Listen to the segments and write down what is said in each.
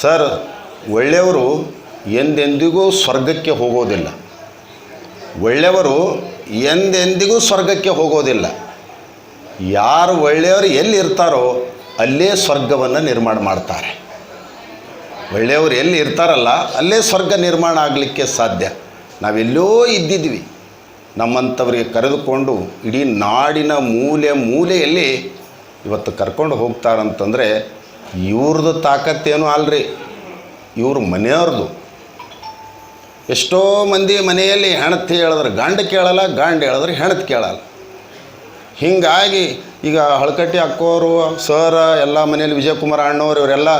Sir, ಒಳ್ಳೆಯವರು ಎಂದೆಂದಿಗೂ ಸ್ವರ್ಗಕ್ಕೆ ಹೋಗೋದಿಲ್ಲ. ಒಳ್ಳೆಯವರು ಎಂದೆಂದಿಗೂ ಸ್ವರ್ಗಕ್ಕೆ ಹೋಗೋದಿಲ್ಲ. ಯಾರು ಒಳ್ಳೆಯವರು ಎಲ್ಲಿರ್ತಾರೋ ಅಲ್ಲೇ ಸ್ವರ್ಗವನ್ನು ನಿರ್ಮಾಣ ಮಾಡ್ತಾರೆ. ಒಳ್ಳೆಯವರು ಎಲ್ಲಿ ಇರ್ತಾರಲ್ಲ ಅಲ್ಲೇ ಸ್ವರ್ಗ ನಿರ್ಮಾಣ ಆಗಲಿಕ್ಕೆ ಸಾಧ್ಯ. ನಾವೆಲ್ಲೋ ಇದ್ದಿದ್ವಿ. ನಮ್ಮಂಥವರಿಗೆ ಕರೆದುಕೊಂಡು ಇಡೀ ನಾಡಿನ ಮೂಲೆ ಮೂಲೆಯಲ್ಲಿ ಇವತ್ತು ಕರ್ಕೊಂಡು ಹೋಗ್ತಾರಂತಂದರೆ ಇವ್ರದ್ದು ತಾಕತ್ತೇನು ಅಲ್ರಿ. ಇವ್ರ ಮನೆಯವ್ರದ್ದು ಎಷ್ಟೋ ಮಂದಿ ಮನೆಯಲ್ಲಿ ಹೆಣತಿ ಹೇಳಿದ್ರೆ ಗಂಡ ಕೇಳಲ್ಲ, ಗಂಡ ಹೇಳಿದ್ರೆ ಹೆಣತಿ ಕೇಳಲ್ಲ. ಹೀಗಾಗಿ ಈಗ ಹಳಕಟ್ಟಿ ಅಕ್ಕೋರು, ಸರ, ಎಲ್ಲ ಮನೆಯಲ್ಲಿ ವಿಜಯಕುಮಾರ್ ಅಣ್ಣವ್ರು, ಇವರೆಲ್ಲ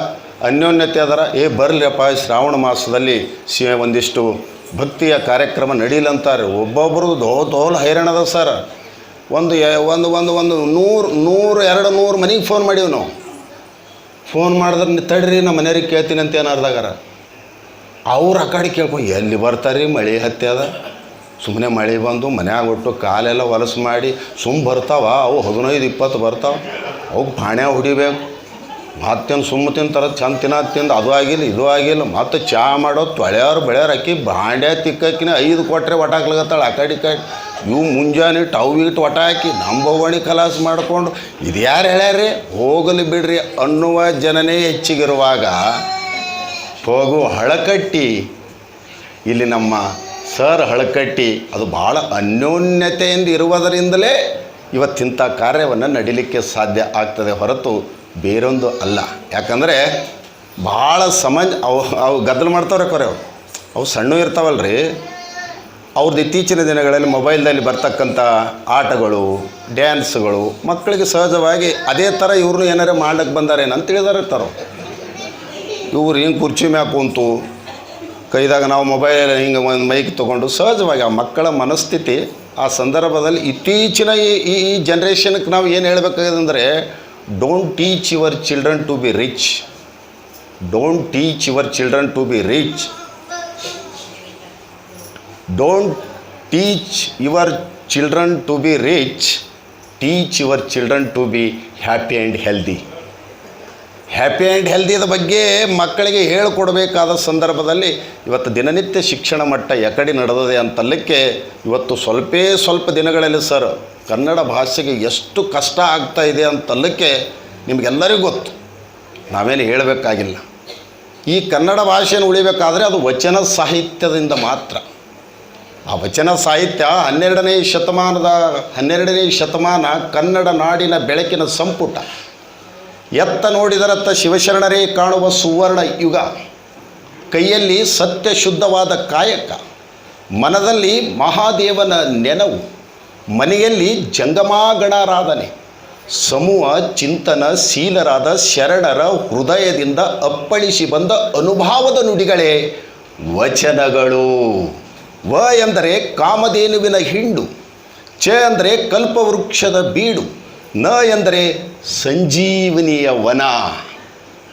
ಅನ್ಯೋನ್ಯತೆ ಅದರ. ಏ, ಬರಲಿಯಪ್ಪ ಶ್ರಾವಣ ಮಾಸದಲ್ಲಿ ಸಿ, ಒಂದಿಷ್ಟು ಭಕ್ತಿಯ ಕಾರ್ಯಕ್ರಮ ನಡೀಲಂತಾರೆ ಒಬ್ಬೊಬ್ಬರು ದೋ ತೋಲ್ ಹೈರಾಣದ ಸರ್. ಒಂದು ಒಂದು ಒಂದು ಒಂದು ನೂರು ನೂರು, ಎರಡು ನೂರು ಮನೆಗೆ ಫೋನ್ ಮಾಡೀವಿ ನಾವು. ಫೋನ್ ಮಾಡಿದ್ರೆ ತಡ್ರಿ, ನಮ್ಮ ಮನೆಯವ್ರಿಗೆ ಕೇಳ್ತೀನಿ ಅಂತ ಏನು ಅರ್ಧಾಗಾರ ಅವ್ರು ಆ ಕಡೆ ಕೇಳ್ಕೊ ಎಲ್ಲಿ ಬರ್ತಾರೆ ಮಳೆ ಹತ್ತ್ಯದ ಸುಮ್ಮನೆ ಮಳೆ ಬಂದು ಮನ್ಯಾಗ ಒಟ್ಟು ಕಾಲೆಲ್ಲ ಹೊಲಸು ಮಾಡಿ ಸುಮ್ಮ ಬರ್ತಾವ, ಅವು ಹದಿನೈದು, ಇಪ್ಪತ್ತು ಬರ್ತಾವ. ಅವಕ್ಕೆ ಪಾಣ್ಯ ಹೊಡಿಬೇಕು. ಮತ್ತೇನು ಸುಮ್ಮ ತಿಂತಾರ, ಚಂದ ತಿನ್ನ ತಿಂದು, ಅದು ಆಗಿಲ್ಲ, ಇದು ಆಗಿಲ್ಲ. ಮತ್ತು ಚಹಾ ಮಾಡೋ ತೊಳೆಯೋರು ಬೆಳೆಯೋರು ಅಕ್ಕಿ ಬಾಂಡೆ ತಿಕ್ಕಕ್ಕಿನ ಐದು ಕೊಟ್ಟರೆ ಒಟಾಕ್ಲಾಗತ್ತಾಳೆ ಆ ಕಡೆ ಈ ಕಡೆ. ಇವು ಮುಂಜಾನೆ ಟೌವಿಟ್ಟು ಒಟ ಹಾಕಿ ನಂಬವಣಿ ಕಲಾಸ ಮಾಡಿಕೊಂಡು, ಇದು ಯಾರು ಹೇಳ್ಯಾರ್ರಿ? ಹೋಗಲಿ ಬಿಡ್ರಿ ಅನ್ನುವ ಜನನೇ ಹೆಚ್ಚಿಗಿರುವಾಗ, ಹೋಗು ಹಳಕಟ್ಟಿ. ಇಲ್ಲಿ ನಮ್ಮ ಸರ್ ಹಳಕಟ್ಟಿ, ಅದು ಭಾಳ ಅನ್ಯೋನ್ಯತೆಯಿಂದ ಇರುವುದರಿಂದಲೇ ಇವತ್ತಿಂಥ ಕಾರ್ಯವನ್ನು ನಡಿಲಿಕ್ಕೆ ಸಾಧ್ಯ ಆಗ್ತದೆ ಹೊರತು ಬೇರೊಂದು ಅಲ್ಲ. ಯಾಕಂದರೆ ಭಾಳ ಸಮಂಜ ಅವು ಅವು ಗದ್ದಲು ಮಾಡ್ತಾವ್ರೆ ಕೊರೆ ಅವು ಅವು ಸಣ್ಣ ಇರ್ತಾವಲ್ರಿ. ಅವ್ರದ್ದು ಇತ್ತೀಚಿನ ದಿನಗಳಲ್ಲಿ ಮೊಬೈಲ್ದಲ್ಲಿ ಬರ್ತಕ್ಕಂಥ ಆಟಗಳು, ಡ್ಯಾನ್ಸ್ಗಳು, ಮಕ್ಕಳಿಗೆ ಸಹಜವಾಗಿ ಅದೇ ಥರ ಇವ್ರನ್ನೂ ಏನಾರು ಮಾಡ್ಲಿಕ್ಕೆ ಬಂದಾರೇನು ಅಂತ ತಿಳಿದಾರೆ ಇರ್ತಾರೋ. ಇವ್ರು ಹಿಂಗೆ ಕುರ್ಚಿ ಮ್ಯಾಗ ಕುಂತು ಕೈದಾಗ ನಾವು ಮೊಬೈಲ್ ಹಿಂಗೆ ಒಂದು ಮೈಕ್ ತೊಗೊಂಡು ಸಹಜವಾಗಿ ಆ ಮಕ್ಕಳ ಮನಸ್ಥಿತಿ ಆ ಸಂದರ್ಭದಲ್ಲಿ ಇತ್ತೀಚಿನ ಈ ಈ ಈ ಜನ್ರೇಷನ್ಗೆ ನಾವು ಏನು ಹೇಳ್ಬೇಕಾಗಿದೆ ಅಂದರೆ don't teach your children to be rich don't teach your children to be rich don't teach your children to be rich teach your children to be happy and healthy happy and ಹೆಲ್ದಿದ ಬಗ್ಗೆ ಮಕ್ಕಳಿಗೆ ಹೇಳಿಕೊಡಬೇಕಾದ ಸಂದರ್ಭದಲ್ಲಿ ಇವತ್ತು ದಿನನಿತ್ಯ ಶಿಕ್ಷಣ ಮಟ್ಟ ಎಕಡೆ ನಡೆದಿದೆ ಅಂತಲ್ಲಕ್ಕೆ ಇವತ್ತು ಸ್ವಲ್ಪೇ ಸ್ವಲ್ಪ ದಿನಗಳಲ್ಲಿ ಸರ್ ಕನ್ನಡ ಭಾಷೆಗೆ ಎಷ್ಟು ಕಷ್ಟ ಆಗ್ತಾ ಇದೆ ಅಂತಲ್ಲಕ್ಕೆ ನಿಮಗೆಲ್ಲರಿಗೂ ಗೊತ್ತು. ನಾವೇನು ಹೇಳಬೇಕಾಗಿಲ್ಲ. ಈ ಕನ್ನಡ ಭಾಷೆಯನ್ನು ಉಳಿಬೇಕಾದರೆ ಅದು ವಚನ ಸಾಹಿತ್ಯದಿಂದ ಮಾತ್ರ. ಆ ವಚನ ಸಾಹಿತ್ಯ ಹನ್ನೆರಡನೇ ಶತಮಾನದ, ಹನ್ನೆರಡನೇ ಶತಮಾನ ಕನ್ನಡ ನಾಡಿನ ಬೆಳಕಿನ ಸಂಪುಟ. ಎತ್ತ ನೋಡಿದರತ್ತ ಶಿವಶರಣರೇ ಕಾಣುವ ಸುವರ್ಣ ಯುಗ. ಕೈಯಲ್ಲಿ ಸತ್ಯ ಶುದ್ಧವಾದ ಕಾಯಕ. ಮನದಲ್ಲಿ ಮಹಾದೇವನ ನೆನವು. ಮನೆಯಲ್ಲಿ ಜಂಗಮಾಗಣಾರಾಧನೆ. ಸಮೂಹ ಚಿಂತನ ಶೀಲರಾದ ಶರಣರ ಹೃದಯದಿಂದ ಅಪ್ಪಳಿಸಿ ಬಂದ ಅನುಭಾವದ ನುಡಿಗಳೇ ವಚನಗಳು. ವ ಎಂದರೆ ಕಾಮಧೇನುವಿನ ಹಿಂಡು, ಚ ಅಂದರೆ ಕಲ್ಪವೃಕ್ಷದ ಬೀಡು, ನ ಎಂದರೆ ಸಂಜೀವನಿಯ ವನ.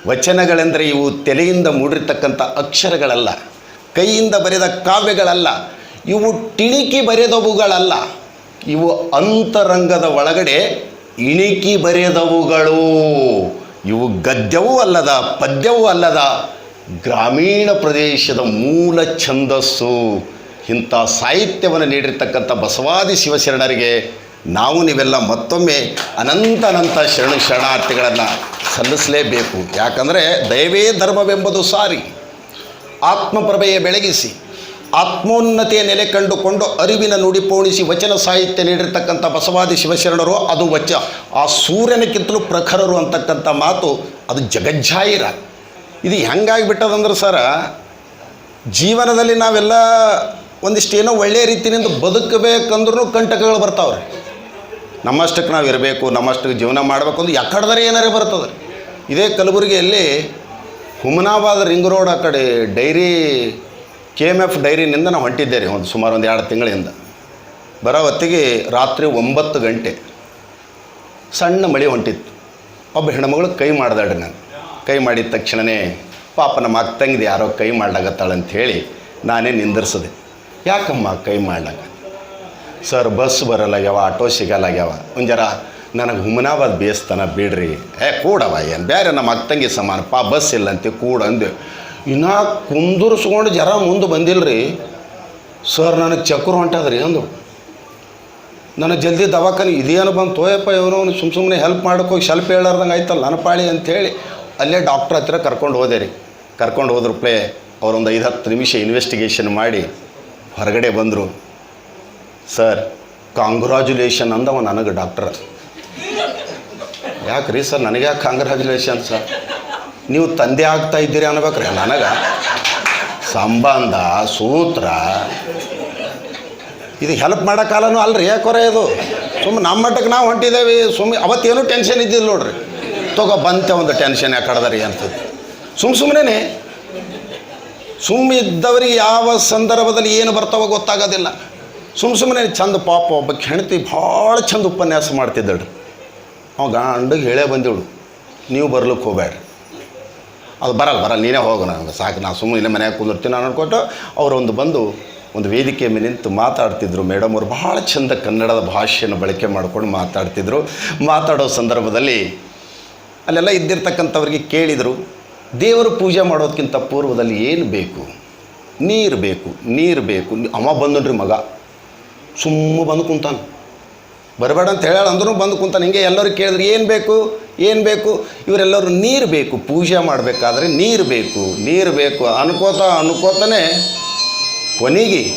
ವಚನಗಳೆಂದರೆ ಇವು ತಲೆಯಿಂದ ಮೂಡಿರ್ತಕ್ಕಂಥ ಅಕ್ಷರಗಳಲ್ಲ, ಕೈಯಿಂದ ಬರೆದ ಕಾವ್ಯಗಳಲ್ಲ, ಇವು ಟಿಣಿಕಿ ಬರೆದವುಗಳಲ್ಲ, ಇವು ಅಂತರಂಗದ ಒಳಗಡೆ ಇಣಿಕಿ ಬರೆದವುಗಳು. ಇವು ಗದ್ಯವೂ ಅಲ್ಲದ ಪದ್ಯವೂ ಅಲ್ಲದ ಗ್ರಾಮೀಣ ಪ್ರದೇಶದ ಮೂಲ ಛಂದಸ್ಸು. ಇಂಥ ಸಾಹಿತ್ಯವನ್ನು ನೀಡಿರ್ತಕ್ಕಂಥ ಬಸವಾದಿ ಶಿವಶರಣರಿಗೆ ನಾವು ನೀವೆಲ್ಲ ಮತ್ತೊಮ್ಮೆ ಅನಂತ ಅನಂತ ಶರಣ ಶರಣಾರ್ಥಿಗಳನ್ನು ಸಲ್ಲಿಸಲೇಬೇಕು. ಯಾಕಂದರೆ ದಯವೇ ಧರ್ಮವೆಂಬುದು ಸಾರಿ. ಆತ್ಮಪ್ರಭೆಯ ಬೆಳಗಿಸಿ, ಆತ್ಮೋನ್ನತಿಯ ನೆಲೆ ಕಂಡುಕೊಂಡು ಅರಿವಿನ ನುಡಿಪೋಣಿಸಿ ವಚನ ಸಾಹಿತ್ಯ ನೀಡಿರ್ತಕ್ಕಂಥ ಬಸವಾದಿ ಶಿವಶರಣರು, ಅದು ವಚ, ಆ ಸೂರ್ಯನಕ್ಕಿಂತಲೂ ಪ್ರಖರರು ಅಂತಕ್ಕಂಥ ಮಾತು ಅದು ಜಗಜ್ಜಾಹಿರ. ಇದು ಹೆಂಗಾಗಿಬಿಟ್ಟದಂದ್ರೆ ಸರ, ಜೀವನದಲ್ಲಿ ನಾವೆಲ್ಲ ಒಂದಿಷ್ಟು ಏನೋ ಒಳ್ಳೆಯ ರೀತಿಯಿಂದ ಬದುಕಬೇಕಂದ್ರೂ ಕಂಟಕಗಳು ಬರ್ತಾವ್ರೆ. ನಮ್ಮಷ್ಟಕ್ಕೆ ನಾವು ಇರಬೇಕು ನಮ್ಮಷ್ಟಕ್ಕೆ ಜೀವನ ಮಾಡಬೇಕು ಅಂದ್ರೆ ಯಾಕಡ್ದರೆ ಏನಾರೇ ಬರ್ತದೆ. ಇದೇ ಕಲಬುರಗಿಯಲ್ಲಿ ಹುಮನಾಬಾದ್ ರಿಂಗ್ ರೋಡ್ ಆ ಕಡೆ ಡೈರಿ, ಕೆ ಎಂ ಎಫ್ ಡೈರಿನಿಂದ ನಾವು ಹೊಂಟಿದ್ದೆ ರೀ ಒಂದು ಸುಮಾರು ಒಂದು ಎರಡು ತಿಂಗಳಿಂದ. ಬರೋ ಹೊತ್ತಿಗೆ ರಾತ್ರಿ ಒಂಬತ್ತು ಗಂಟೆ ಸಣ್ಣ ಮಳೆ ಹೊಂಟಿತ್ತು. ಒಬ್ಬ ಹೆಣ್ಮಗಳು ಕೈ ಮಾಡ್ದಾಡ್ರಿ ನಾನು. ಕೈ ಮಾಡಿದ ತಕ್ಷಣವೇ ಪಾಪ ನಮ್ಮ ಅಕ್ಕಂಗಿದೆ ಯಾರೋ ಕೈ ಮಾಡ್ಲಾಗತ್ತಾಳಂತ ಹೇಳಿ ನಾನೇ ನಿಂದಿರ್ಸಿದೆ. ಯಾಕಮ್ಮ ಕೈ ಮಾಡ್ಲಾಗ ಸರ್, ಬಸ್ ಬರಲಾಗ್ಯಾವ, ಆಟೋ ಸಿಗಲಾಗ್ಯಾವ. ಒಂಜರ ಜರ ನನಗೆ ಹುಮನಾಬಾದ್ ಬೇಸ್ತನ ಬಿಡ್ರಿ. ಏ, ಕೂಡವ, ಏನು ಬೇರೆ ನಮ್ಮ ಅತ್ತಂಗಿ ಸಮಾನ, ಪಾ, ಬಸ್ ಇಲ್ಲಂತೆ, ಕೂಡ ಅಂದೆ. ಇನ್ನೂ ಕುಂದುರ್ಸ್ಕೊಂಡು ಜರ ಮುಂದೆ ಬಂದಿಲ್ಲರಿ ಸರ್, ನನಗೆ ಚಕ್ರ ಹೊಂಟದ್ರಿ ಅಂದು ನನಗೆ ಜಲ್ದಿ ದವಾಖಾನೆ, ಇದೇನು ಬಂದು ತೋಯಪ್ಪ ಇವನು ಸುಮ್ಮ ಸುಮ್ಮನೆ ಹೆಲ್ಪ್ ಹೋಗಿ ಸ್ವಲ್ಪ ಹೇಳಾರ್ದಂಗೆ ಆಯ್ತಲ್ಲ, ನನ್ನ ಪಾಳಿ ಅಂಥೇಳಿ ಅಲ್ಲೇ ಡಾಕ್ಟ್ರ್ ಹತ್ತಿರ ಕರ್ಕೊಂಡು ಹೋದೆ ರೀ. ಕರ್ಕೊಂಡು ಹೋದ್ರ ಪ್ಲೇ, ಅವರೊಂದು ಐದು ಹತ್ತು ನಿಮಿಷ ಇನ್ವೆಸ್ಟಿಗೇಷನ್ ಮಾಡಿ. ಹೊರಗಡೆ ಬಂದರು, ಸರ್ ಕಾಂಗ್ರಾಜುಲೇಷನ್ ಅಂದವ ನನಗೆ ಡಾಕ್ಟ್ರ ಯಾಕೆ ರೀ ಸರ್ ನನಗೆ ಯಾಕೆ ಕಾಂಗ್ರಾಜುಲೇಷನ್ ಸರ್? ನೀವು ತಂದೆ ಆಗ್ತಾ ಇದ್ದೀರಿ ಅನ್ಬೇಕ್ರಿ, ನನಗೆ. ಸಂಬಂಧ, ಸೂತ್ರ. ಇದು ಹೆಲ್ಪ್ ಮಾಡೋ ಕಾಲನೂ ಅಲ್ರಿ ಯಾಕೊರೆ ಇದು? ಸುಮ್ಮನೆ ನಮ್ಮ ಮಟ್ಟಕ್ಕೆ ನಾವು ಹೊಂಟಿದ್ದೇವೆ ಸುಮ್ಮನೆ ಅವತ್ತೇನು ಟೆನ್ಷನ್ ಇದ್ದಿಲ್ಲ ನೋಡ್ರಿ. ತಗೋ ಬಂತೆ ಒಂದು ಟೆನ್ಷನ್ ಯಾಕೆ ಕಡ್ದಾರಿ ಅಂತದ್ದು ಸುಮ್ಮ ಸುಮ್ಮನೆ ಸುಮ್ಮ ಇದ್ದವರಿಗೆ ಯಾವ ಸಂದರ್ಭದಲ್ಲಿ ಏನು ಬರ್ತಾವೋ ಗೊತ್ತಾಗೋದಿಲ್ಲ. ಸುಮ್ಮ ಸುಮ್ಮನೆ ಚಂದ ಪಾಪ ಒಬ್ಬ ಹೆಂಡತಿ ಭಾಳ ಚಂದ ಉಪನ್ಯಾಸ ಮಾಡ್ತಿದ್ದಳು. ಅವ ಗಂಡಿಗೆ ಹೇಳೇ ಬಂದಿವಳು, ನೀವು ಬರ್ಲಿಕ್ಕೆ ಹೋಗ್ಬೇಡ್ರಿ ಅದು ಬರಲ್ಲ ಬರಲ್ಲ, ನೀನೇ ಹೋಗು ನನಗೆ, ಸಾಕು ನಾನು ಸುಮ್ಮನೆ ಇಲ್ಲೇ ಮನೆಯಾಗ ಕುಂದಿರ್ತೀನಿ ನಾನು ಅನ್ಕೊಟ್ಟು ಅವರೊಂದು ಬಂದು ಒಂದು ವೇದಿಕೆ ಮೇಲೆ ನಿಂತು ಮಾತಾಡ್ತಿದ್ರು. ಮೇಡಮ್ ಅವರು ಭಾಳ ಚಂದ ಕನ್ನಡದ ಭಾಷೆಯನ್ನು ಬಳಕೆ ಮಾಡ್ಕೊಂಡು ಮಾತಾಡ್ತಿದ್ರು. ಮಾತಾಡೋ ಸಂದರ್ಭದಲ್ಲಿ ಅಲ್ಲೆಲ್ಲ ಇದ್ದಿರ್ತಕ್ಕಂಥವ್ರಿಗೆ ಕೇಳಿದರು. ದೇವರು ಪೂಜೆ ಮಾಡೋದಕ್ಕಿಂತ ಪೂರ್ವದಲ್ಲಿ ಏನು ಬೇಕು? ನೀರು ಬೇಕು ನೀರು ಬೇಕು. ಅವ ಬಂದನ್ರಿ ಮಗ. ಸುಮ್ಮ ಬಂದು ಕುಂತಾನೆ. ಬರಬೇಡ ಅಂತ ಹೇಳ ಅಂದ್ರೂ ಬಂದು ಕುಂತಾನೆ. ಹಿಂಗೆ ಎಲ್ಲರೂ ಕೇಳಿದ್ರೆ, ಏನು ಬೇಕು ಏನು ಬೇಕು? ಇವರೆಲ್ಲರೂ ನೀರು ಬೇಕು, ಪೂಜೆ ಮಾಡಬೇಕಾದ್ರೆ ನೀರು ಬೇಕು ನೀರು ಬೇಕು. ಅನ್ಕೋತ, ಅನ್ಕೋತಾನೆ ಕೊನೆಗೆ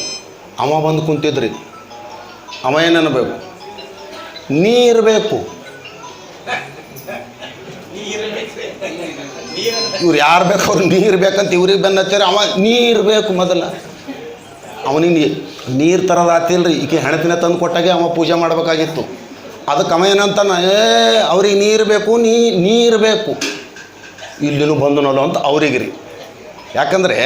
ಅವ ಬಂದು ಕುಂತಿದ್ರಿ. ಅವ ಏನನ್ನಬೇಕು ನೀರು ಬೇಕು. ಇವ್ರು ಯಾರು ಬೇಕು ಅವ್ರು ನೀರು ಬೇಕಂತ ಇವ್ರಿಗೆ ಬೆನ್ನ ಹಚ್ಚಾರ, ಅವ ನೀರು ಬೇಕು ಮೊದಲ. ಅವನಿಗೆ ನೀರು ತರೋದು ಆತಿಲ್ರಿ, ಈಕೆ ಹೆಣತಿನ ತಂದು ಕೊಟ್ಟಾಗೆ ಅವ ಪೂಜೆ ಮಾಡಬೇಕಾಗಿತ್ತು. ಅದಕ್ಕೆ ಅವ ಏನಂತಾನ, ಏ, ಅವ್ರಿಗೆ ನೀರು ಬೇಕು, ನೀ, ನೀರು ಬೇಕು. ಇಲ್ಲಿನೂ ಬಂದನಲ್ಲ ಅಂತ ಅವ್ರಿಗೆ ರೀ ಯಾಕಂದರೆ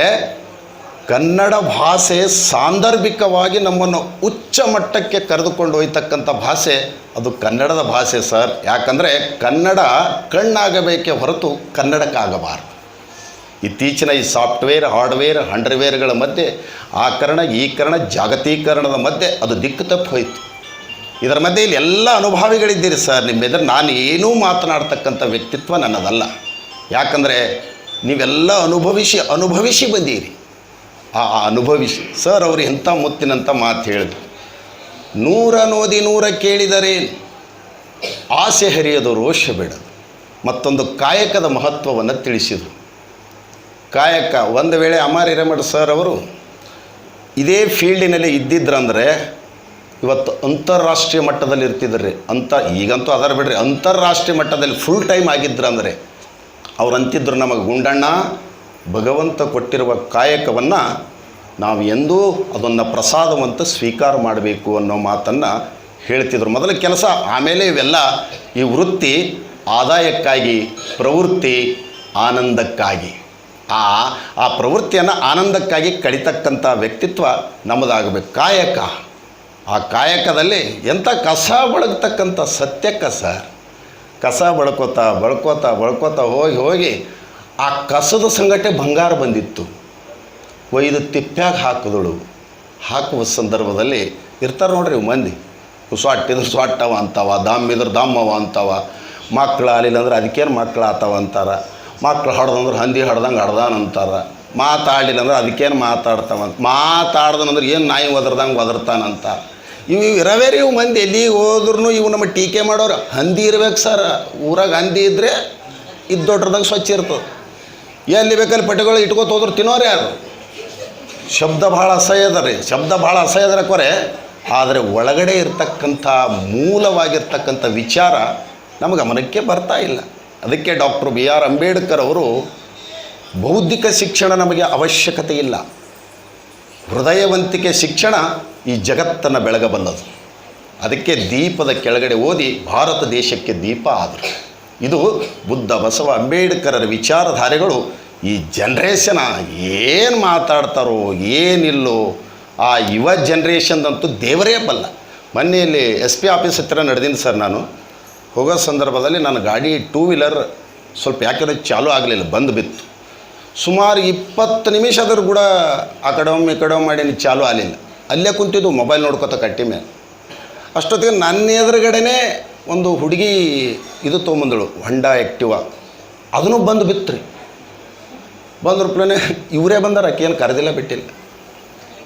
ಕನ್ನಡ ಭಾಷೆ ಸಾಂದರ್ಭಿಕವಾಗಿ ನಮ್ಮನ್ನು ಉಚ್ಚ ಮಟ್ಟಕ್ಕೆ ಕರೆದುಕೊಂಡು ಹೋಯ್ತಕ್ಕಂಥ ಭಾಷೆ ಅದು ಕನ್ನಡದ ಭಾಷೆ, ಸರ್. ಯಾಕಂದರೆ ಕನ್ನಡ ಕಣ್ಣಾಗಬೇಕೇ ಹೊರತು ಕನ್ನಡಕ್ಕಾಗಬಾರದು. ಇತ್ತೀಚಿನ ಈ ಸಾಫ್ಟ್ವೇರ್, ಹಾರ್ಡ್ವೇರ್ ಹಂಡ್ರ್ವೇರ್ಗಳ ಮಧ್ಯೆ, ಆ ಕರಣ, ಈ ಕರಣ, ಜಾಗತೀಕರಣದ ಮಧ್ಯೆ ಅದು ದಿಕ್ಕು ತಪ್ಪು ಹೋಯಿತು. ಇದರ ಮಧ್ಯೆ ಇಲ್ಲಿ ಎಲ್ಲ ಅನುಭವಿಗಳಿದ್ದೀರಿ, ಸರ್. ನಿಮ್ಮ ಎದುರು ನಾನು ಏನೂ ಮಾತನಾಡ್ತಕ್ಕಂಥ ವ್ಯಕ್ತಿತ್ವ ನನ್ನದಲ್ಲ. ಯಾಕಂದರೆ ನೀವೆಲ್ಲ ಅನುಭವಿಸಿ ಅನುಭವಿಸಿ ಬಂದೀರಿ. ಆ ಅನುಭವಿಸಿ. ಸರ್, ಅವರು ಎಂಥ ಮುತ್ತಿನಂಥ ಮಾತು ಹೇಳಿದ್ರು. ನೂರ ನೋದಿ ನೂರ ಕೇಳಿದರೆ ಆಸೆ ಹರಿಯೋದು, ರೋಷ ಬೇಡದು. ಮತ್ತೊಂದು ಕಾಯಕದ ಮಹತ್ವವನ್ನು ತಿಳಿಸಿದರು. ಕಾಯಕ, ಒಂದು ವೇಳೆ ಅಮಾರ್ ಹಿರೇಮಠ ಸರ್ ಅವರು ಇದೇ ಫೀಲ್ಡಿನಲ್ಲಿ ಇದ್ದಿದ್ರಂದರೆ ಇವತ್ತು ಅಂತಾರಾಷ್ಟ್ರೀಯ ಮಟ್ಟದಲ್ಲಿ ಇರ್ತಿದ್ರಿ. ಅಂತ, ಈಗಂತೂ ಅದರ ಬಿಡ್ರಿ. ಅಂತಾರಾಷ್ಟ್ರೀಯ ಮಟ್ಟದಲ್ಲಿ ಫುಲ್ ಟೈಮ್ ಆಗಿದ್ರಂದರೆ ಅವ್ರು ಅಂತಿದ್ರು ನಮಗೆ, ಗುಂಡಣ್ಣ ಭಗವಂತ ಕೊಟ್ಟಿರುವ ಕಾಯಕವನ್ನು ನಾವು ಎಂದೂ ಅದನ್ನು ಪ್ರಸಾದವಂತ ಸ್ವೀಕಾರ ಮಾಡಬೇಕು ಅನ್ನೋ ಮಾತನ್ನು ಹೇಳ್ತಿದ್ರು. ಮೊದಲ ಕೆಲಸ ಆಮೇಲೆ ಇವೆಲ್ಲ ಈ ವೃತ್ತಿ, ಆದಾಯಕ್ಕಾಗಿ, ಪ್ರವೃತ್ತಿ, ಆನಂದಕ್ಕಾಗಿ. ಆ ಆ ಪ್ರವೃತ್ತಿಯನ್ನು ಆನಂದಕ್ಕಾಗಿ ಕಡಿತಕ್ಕಂಥ ವ್ಯಕ್ತಿತ್ವ ನಮ್ಮದಾಗಬೇಕು. ಕಾಯಕ. ಆ ಕಾಯಕದಲ್ಲಿ ಎಂಥ ಕಸ ಬಳಗ್ತಕ್ಕಂಥ ಸತ್ಯಕ್ಕ ಸರ್ ಕಸ ಬಳ್ಕೋತಾ ಬಳ್ಕೋತಾ ಬಳ್ಕೋತಾ ಹೋಗಿ ಹೋಗಿ ಆ ಕಸದ ಸಂಗಟೆ ಬಂಗಾರ ಬಂದಿತ್ತು. ಒಯ್ದು ತಿಪ್ಪ್ಯಾಗ ಹಾಕಿದಳು. ಹಾಕುವ ಸಂದರ್ಭದಲ್ಲಿ ಇರ್ತಾರೆ ನೋಡ್ರಿ ಮಂದಿ. ಸ್ವಾಟ್ಟಿದ್ರೆ ಸ್ವಾಟ್ಟವ ಅಂತವ ದಮ್ ಇದ್ರೆ ದಮ್ಮವ ಅಂತವ. ಮಕ್ಳು ಆಲಿಲ್ಲ ಅಂದ್ರೆ ಅದಕ್ಕೇನು ಮಕ್ಳು ಆತವ ಅಂತಾರ. ಮಕ್ಳು ಹಡ್ದಂದ್ರೆ ಹಂದಿ ಹಡ್ದಂಗೆ ಹಡ್ದಾನ ಅಂತಾರ. ಮಾತಾಡಲಿಲ್ಲ ಅಂದ್ರೆ ಅದಕ್ಕೇನು ಮಾತಾಡ್ತಾವ ಮಾತಾಡ್ದನಂದ್ರೆ ಏನು ನಾಯಿ ಒದರ್ದಂಗೆ ಒದರ್ತಾನಂತ ಇವು ಇರವೇ ರೀ ಇವು ಮಂದಿ ಎಲ್ಲಿಗೆ ಹೋದ್ರೂ ಇವು ನಮ್ಮ ಟೀಕೆ ಮಾಡೋರು. ಹಂದಿ ಇರ್ಬೇಕು ಸರ್. ಊರಾಗ ಹಂದಿ ಇದ್ದರೆ ಇದು ಸ್ವಚ್ಛ ಇರ್ತದೆ. ಎಲ್ಲಿ ಬೇಕಲ್ಲಿ ಪಟ್ಟಿಗಳು ಇಟ್ಕೋತ ಹೋದ್ರೆ ತಿನ್ನೋರು ಯಾರು? ಶಬ್ದ ಭಾಳ ಅಸಹ್ಯ ಅದ ರೀ. ಶಬ್ದ ಭಾಳ ಅಸಹ್ಯ ಅದರ ಕೊರೆ. ಆದರೆ ಒಳಗಡೆ ಇರ್ತಕ್ಕಂಥ ಮೂಲವಾಗಿರ್ತಕ್ಕಂಥ ವಿಚಾರ ನಮ್ಮ ಗಮನಕ್ಕೆ ಬರ್ತಾ ಇಲ್ಲ. ಅದಕ್ಕೆ ಡಾಕ್ಟರ್ ಬಿ ಆರ್ ಅಂಬೇಡ್ಕರ್ ಅವರು ಬೌದ್ಧಿಕ ಶಿಕ್ಷಣ ನಮಗೆ ಅವಶ್ಯಕತೆ ಇಲ್ಲ. ಹೃದಯವಂತಿಕೆ ಶಿಕ್ಷಣ ಈ ಜಗತ್ತನ್ನು ಬೆಳಗಬಲ್ಲದು ಅದಕ್ಕೆ ದೀಪದ ಕೆಳಗಡೆ ಓದಿ ಭಾರತ ದೇಶಕ್ಕೆ ದೀಪ ಆದರು. ಇದು ಬುದ್ಧ ಬಸವ ಅಂಬೇಡ್ಕರರ ವಿಚಾರಧಾರೆಗಳು ಈ ಜನ್ರೇಷನ ಏನು ಮಾತಾಡ್ತಾರೋ ಏನಿಲ್ಲೋ ಆ ಯುವ ಜನ್ರೇಷನ್ದಂತೂ ದೇವರೇ ಬಲ್ಲ. ಮೊನ್ನೆಯಲ್ಲಿ ಎಸ್ ಪಿ ಆಫೀಸ್ ಹತ್ತಿರ ನಡೆದೀನಿ ಸರ್ ನಾನು. ಹೋಗೋ ಸಂದರ್ಭದಲ್ಲಿ ನನ್ನ ಗಾಡಿ ಟೂ ವೀಲರ್ ಸ್ವಲ್ಪ ಯಾಕೆಂದರೆ ಚಾಲೂ ಆಗಲಿಲ್ಲ, ಬಂದು ಬಿತ್ತು. ಸುಮಾರು ಇಪ್ಪತ್ತು ನಿಮಿಷ ಆದರೂ ಕೂಡ ಆ ಕಡೆ ಒಮ್ಮೆ ಕಡೆ ಮಾಡೀನಿ, ಚಾಲೂ ಆಗಲಿಲ್ಲ. ಅಲ್ಲೇ ಕುಂತಿದ್ದು ಮೊಬೈಲ್ ನೋಡ್ಕೊತ ಕಟ್ಟಿ ಮೇಲೆ. ಅಷ್ಟೊತ್ತಿಗೆ ನನ್ನ ಎದುರುಗಡೆನೇ ಒಂದು ಹುಡುಗಿ ಇದು ತೊಗೊಂಬಂದಳು ಹೊಂಡ ಆ್ಯಕ್ಟಿವ ಅದನ್ನು ಬಂದು ಬಿತ್ತು ರೀ ಬಂದ್ರ ಪ್ಲೇನೆ ಇವರೇ ಬಂದಾರ, ಆಕೆ ಏನು ಕರೆದಿಲ್ಲ ಬಿಟ್ಟಿಲ್ಲ.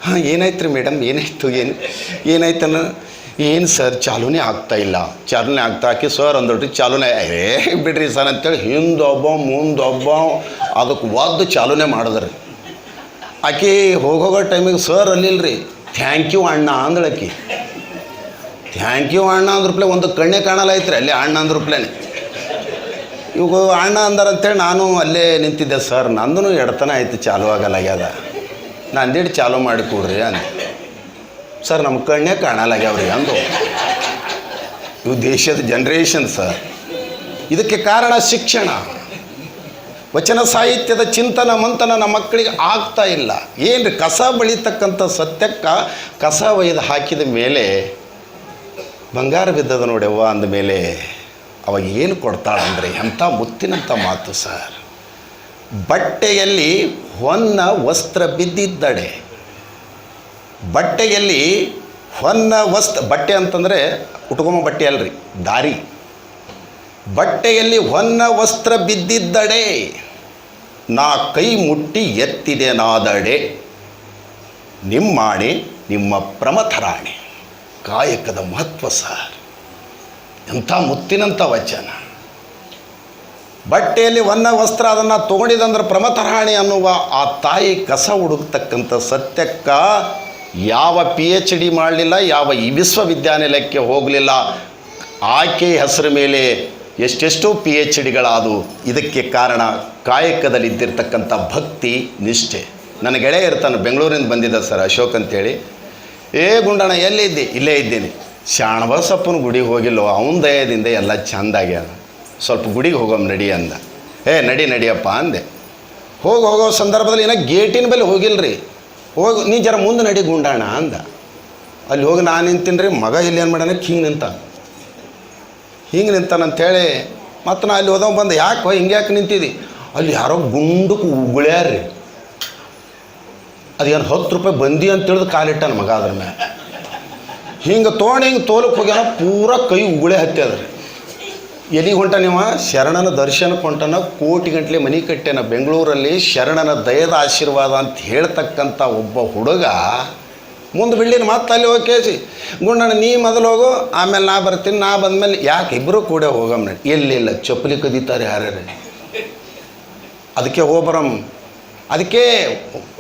ಹಾಂ ಏನಾಯ್ತು ರೀ ಮೇಡಮ್, ಏನಾಯ್ತು, ಏನು ಏನಾಯ್ತನ ಏನು ಸರ್, ಚಾಲೂನೇ ಆಗ್ತಾ ಇಲ್ಲ. ಚಾಲೂನೇ ಆಗ್ತಾ ಹಾಕಿ ಸರ್ ಅಂದಳ್ರಿ ಚಾಲೂನೇ, ಏ, ಬಿಡ್ರಿ ಸರ್ ಅಂತೇಳಿ ಹಿಂದೊಬ್ಬ, ಮುಂದೊಬ್ಬ, ಅದಕ್ಕೆ ಒದ್ದು ಚಾಲೂನೇ ಮಾಡಿದ್ರಿ. ಆಕೆ ಹೋಗೋಗೋ ಟೈಮಿಗೆ ಸರ್ ಅಲ್ಲಿಲ್ರಿ. ಥ್ಯಾಂಕ್ ಯು ಅಣ್ಣ ಅಂದಳಕಿ. ಥ್ಯಾಂಕ್ ಯು ಅಣ್ಣ ಅಂದ್ರೂಪ್ಲೆ ಒಂದು ಕಣ್ಣೆ ಕಾಣಲ್ಲ ಐತ್ರಿ ಅಲ್ಲಿ ಅಣ್ಣ ಅಂದ್ರೂಪ್ಲೇನೆ ಇವಾಗ ಅಣ್ಣ ಅಂದಾರಂತೇಳಿ ನಾನು ಅಲ್ಲೇ ನಿಂತಿದ್ದೆ ಸರ್. ನಂದು ಎಡತನ ಆಯ್ತು ಚಾಲು ಆಗಲ್ಲಾಗ್ಯದ ನಂದಿಡ್ ಚಾಲು ಮಾಡಿ ಕೊಡ್ರಿ ಅಂದೆ. ಸರ್ ನಮ್ಮ ಕಣ್ಣೇ ಕಾಣಲಾಗ್ಯಾವ್ರಿ ಅಂದು. ಇವು ದೇಶದ ಜನ್ರೇಷನ್ ಸರ್. ಇದಕ್ಕೆ ಕಾರಣ ಶಿಕ್ಷಣ. ವಚನ ಸಾಹಿತ್ಯದ ಚಿಂತನ ಮಂಥನ ನಮ್ಮ ಮಕ್ಕಳಿಗೆ ಆಗ್ತಾ ಇಲ್ಲ. ಏನು ಕಸ ಬಳಿತಕ್ಕಂಥ ಸತ್ಯಕ್ಕೆ ಕಸ ಒಯ್ದು ಹಾಕಿದ ಮೇಲೆ ಬಂಗಾರ ಬಿದ್ದದ ನೋಡ್ಯವ್ವ ಅಂದಮೇಲೆ ಅವಾಗ ಏನು ಕೊಡ್ತಾಳಂದ್ರೆ ಎಂಥ ಮುತ್ತಿನಂಥ ಮಾತು ಸರ್. ಬಟ್ಟೆಯಲ್ಲಿ ಹೊನ್ನ ವಸ್ತ್ರ ಬಿದ್ದಿದ್ದಡೆ. ಬಟ್ಟೆಯಲ್ಲಿ ಹೊನ್ನ ವಸ್ತ್ರ, ಬಟ್ಟೆ ಅಂತಂದರೆ ಉಟ್ಕೊಂಬ ಬಟ್ಟೆ ಅಲ್ರಿ, ದಾರಿ. ಬಟ್ಟೆಯಲ್ಲಿ ಹೊನ್ನ ವಸ್ತ್ರ ಬಿದ್ದಿದ್ದಡೆ. ನಾ ಕೈ ಮುಟ್ಟಿ ಎತ್ತಿದೆ ನಾದಡೆ. ನಿಮ್ಮಾಣೆ, ನಿಮ್ಮ ಪ್ರಮಥರಾಣೆ. ಕಾಯಕದ ಮಹತ್ವ ಸರ್ ಎಂಥ ಮುತ್ತಿನಂಥ ವಚನ. ಬಟ್ಟೆಯಲ್ಲಿ ಹೊನ್ನ ವಸ್ತ್ರ ಅದನ್ನು ತೊಗೊಂಡಿದಂದ್ರೆ ಪ್ರಮಥರಾಣಿ ಅನ್ನುವ ಆ ತಾಯಿ ಕಸ ಹುಡುಕ್ತಕ್ಕಂಥ ಸತ್ಯಕ್ಕ ಯಾವ ಪಿ ಎಚ್ ಡಿ ಮಾಡಲಿಲ್ಲ, ಯಾವ ಈ ವಿಶ್ವವಿದ್ಯಾನಿಲಯಕ್ಕೆ ಹೋಗಲಿಲ್ಲ, ಆಕೆ ಹೆಸರು ಮೇಲೆ ಎಷ್ಟೆಷ್ಟು ಪಿ ಎಚ್ ಡಿಗಳಾದವು ಇದಕ್ಕೆ ಕಾರಣ ಕಾಯಕದಲ್ಲಿ ಇದ್ದಿರ್ತಕ್ಕಂಥ ಭಕ್ತಿ, ನಿಷ್ಠೆ. ನನ್ನ ಗೆಳೆಯ ಇರ್ತಾನೆ ಬೆಂಗಳೂರಿಂದ ಬಂದಿದ್ದ ಸರ್, ಅಶೋಕ್ ಅಂತೇಳಿ. ಏ ಗುಂಡಣ್ಣ ಎಲ್ಲಿದ್ದೆ ಇಲ್ಲೇ ಇದ್ದೀನಿ. ಶಾಣಬಸಪ್ಪನ ಗುಡಿಗೆ ಹೋಗಿಲ್ಲೋ, ಅವನ ದಯದಿಂದ ಎಲ್ಲ ಚೆಂದಾಗ್ಯಾದ ಸ್ವಲ್ಪ ಗುಡಿಗೆ ಹೋಗೋಮ್, ನಡಿ ಅಂದ. ಏ, ನಡಿ, ನಡಿಯಪ್ಪ ಅಂದೆ. ಹೋಗಿ, ಹೋಗೋ ಸಂದರ್ಭದಲ್ಲಿ ಏನೋ ಗೇಟಿನ ಬಳಿ ಹೋಗಿಲ್ರಿ. ಹೋಗಿ, ನೀ ಜರ ಮುಂದೆ ನಡಿ ಗುಂಡಾಣ ಅಂದ. ಅಲ್ಲಿ ಹೋಗಿ ನಾನು ನಿಂತೀನಿ ರೀ ಮಗ ಇಲ್ಲಿ ಏನು ಮಾಡ್ಯಾನ? ಹಿಂಗೆ ನಿಂತ. ಹಿಂಗೆ ನಿಂತಾನಂತೇಳಿ ಮತ್ತು ನಾ ಅಲ್ಲಿ ಹೋದವ ಬಂದು, ಯಾಕೆ ಹಿಂಗೆ ಯಾಕೆ ನಿಂತಿದ್ದಿ ಅಲ್ಲಿ ಯಾರೋ ಗುಂಡಕ್ಕೆ ಉಗುಳ್ಯಾರ್ರಿ. ಅದೇನು ಹತ್ತು ರೂಪಾಯಿ ಬಂದಿ ಅಂತ ತಿಳಿದು ಕಾಲಿಟ್ಟಾನ ಮಗ ಅದ್ರ ಮೇಲೆ ಹಿಂಗೆ ತೊಗೊಂಡು ಹಿಂಗೆ ತೋಲಕ್ಕೆ ಹೋಗ್ಯಾನ, ಪೂರ ಕೈ ಉಗುಳೆ ಹತ್ಯದ್ರಿ ಎಲ್ಲಿಗೆ ಹೊಂಟ ನೀವು ಶರಣನ ದರ್ಶನಕ್ಕೆ ಹೊಂಟನ ಕೋಟಿ ಗಂಟ್ಲೆ ಮನೆ ಕಟ್ಟ್ಯಾನ ಬೆಂಗಳೂರಲ್ಲಿ ಶರಣನ ದಯದ ಆಶೀರ್ವಾದ ಅಂತ ಹೇಳ್ತಕ್ಕಂಥ ಒಬ್ಬ ಹುಡುಗ ಮುಂದೆ ಬಿಡ್ಲಿನ ಮತ್ತೆ ಅಲ್ಲಿ ಹೋಗಿ ಕೇಸಿ ಗುಂಡಣ್ಣ ನೀ ಮೊದಲು ಹೋಗು, ಆಮೇಲೆ ನಾ ಬರ್ತೀನಿ, ನಾ ಬಂದಮೇಲೆ ಯಾಕೆ ಇಬ್ಬರು ಕೂಡ ಹೋಗಮ್ಮ ಎಲ್ಲಿಲ್ಲ ಚಪ್ಪಲಿ ಕದೀತಾರೆ ಯಾರ್ಯಾರು? ಅದಕ್ಕೆ ಹೋಗ್ಬರಮ್ ಅದಕ್ಕೆ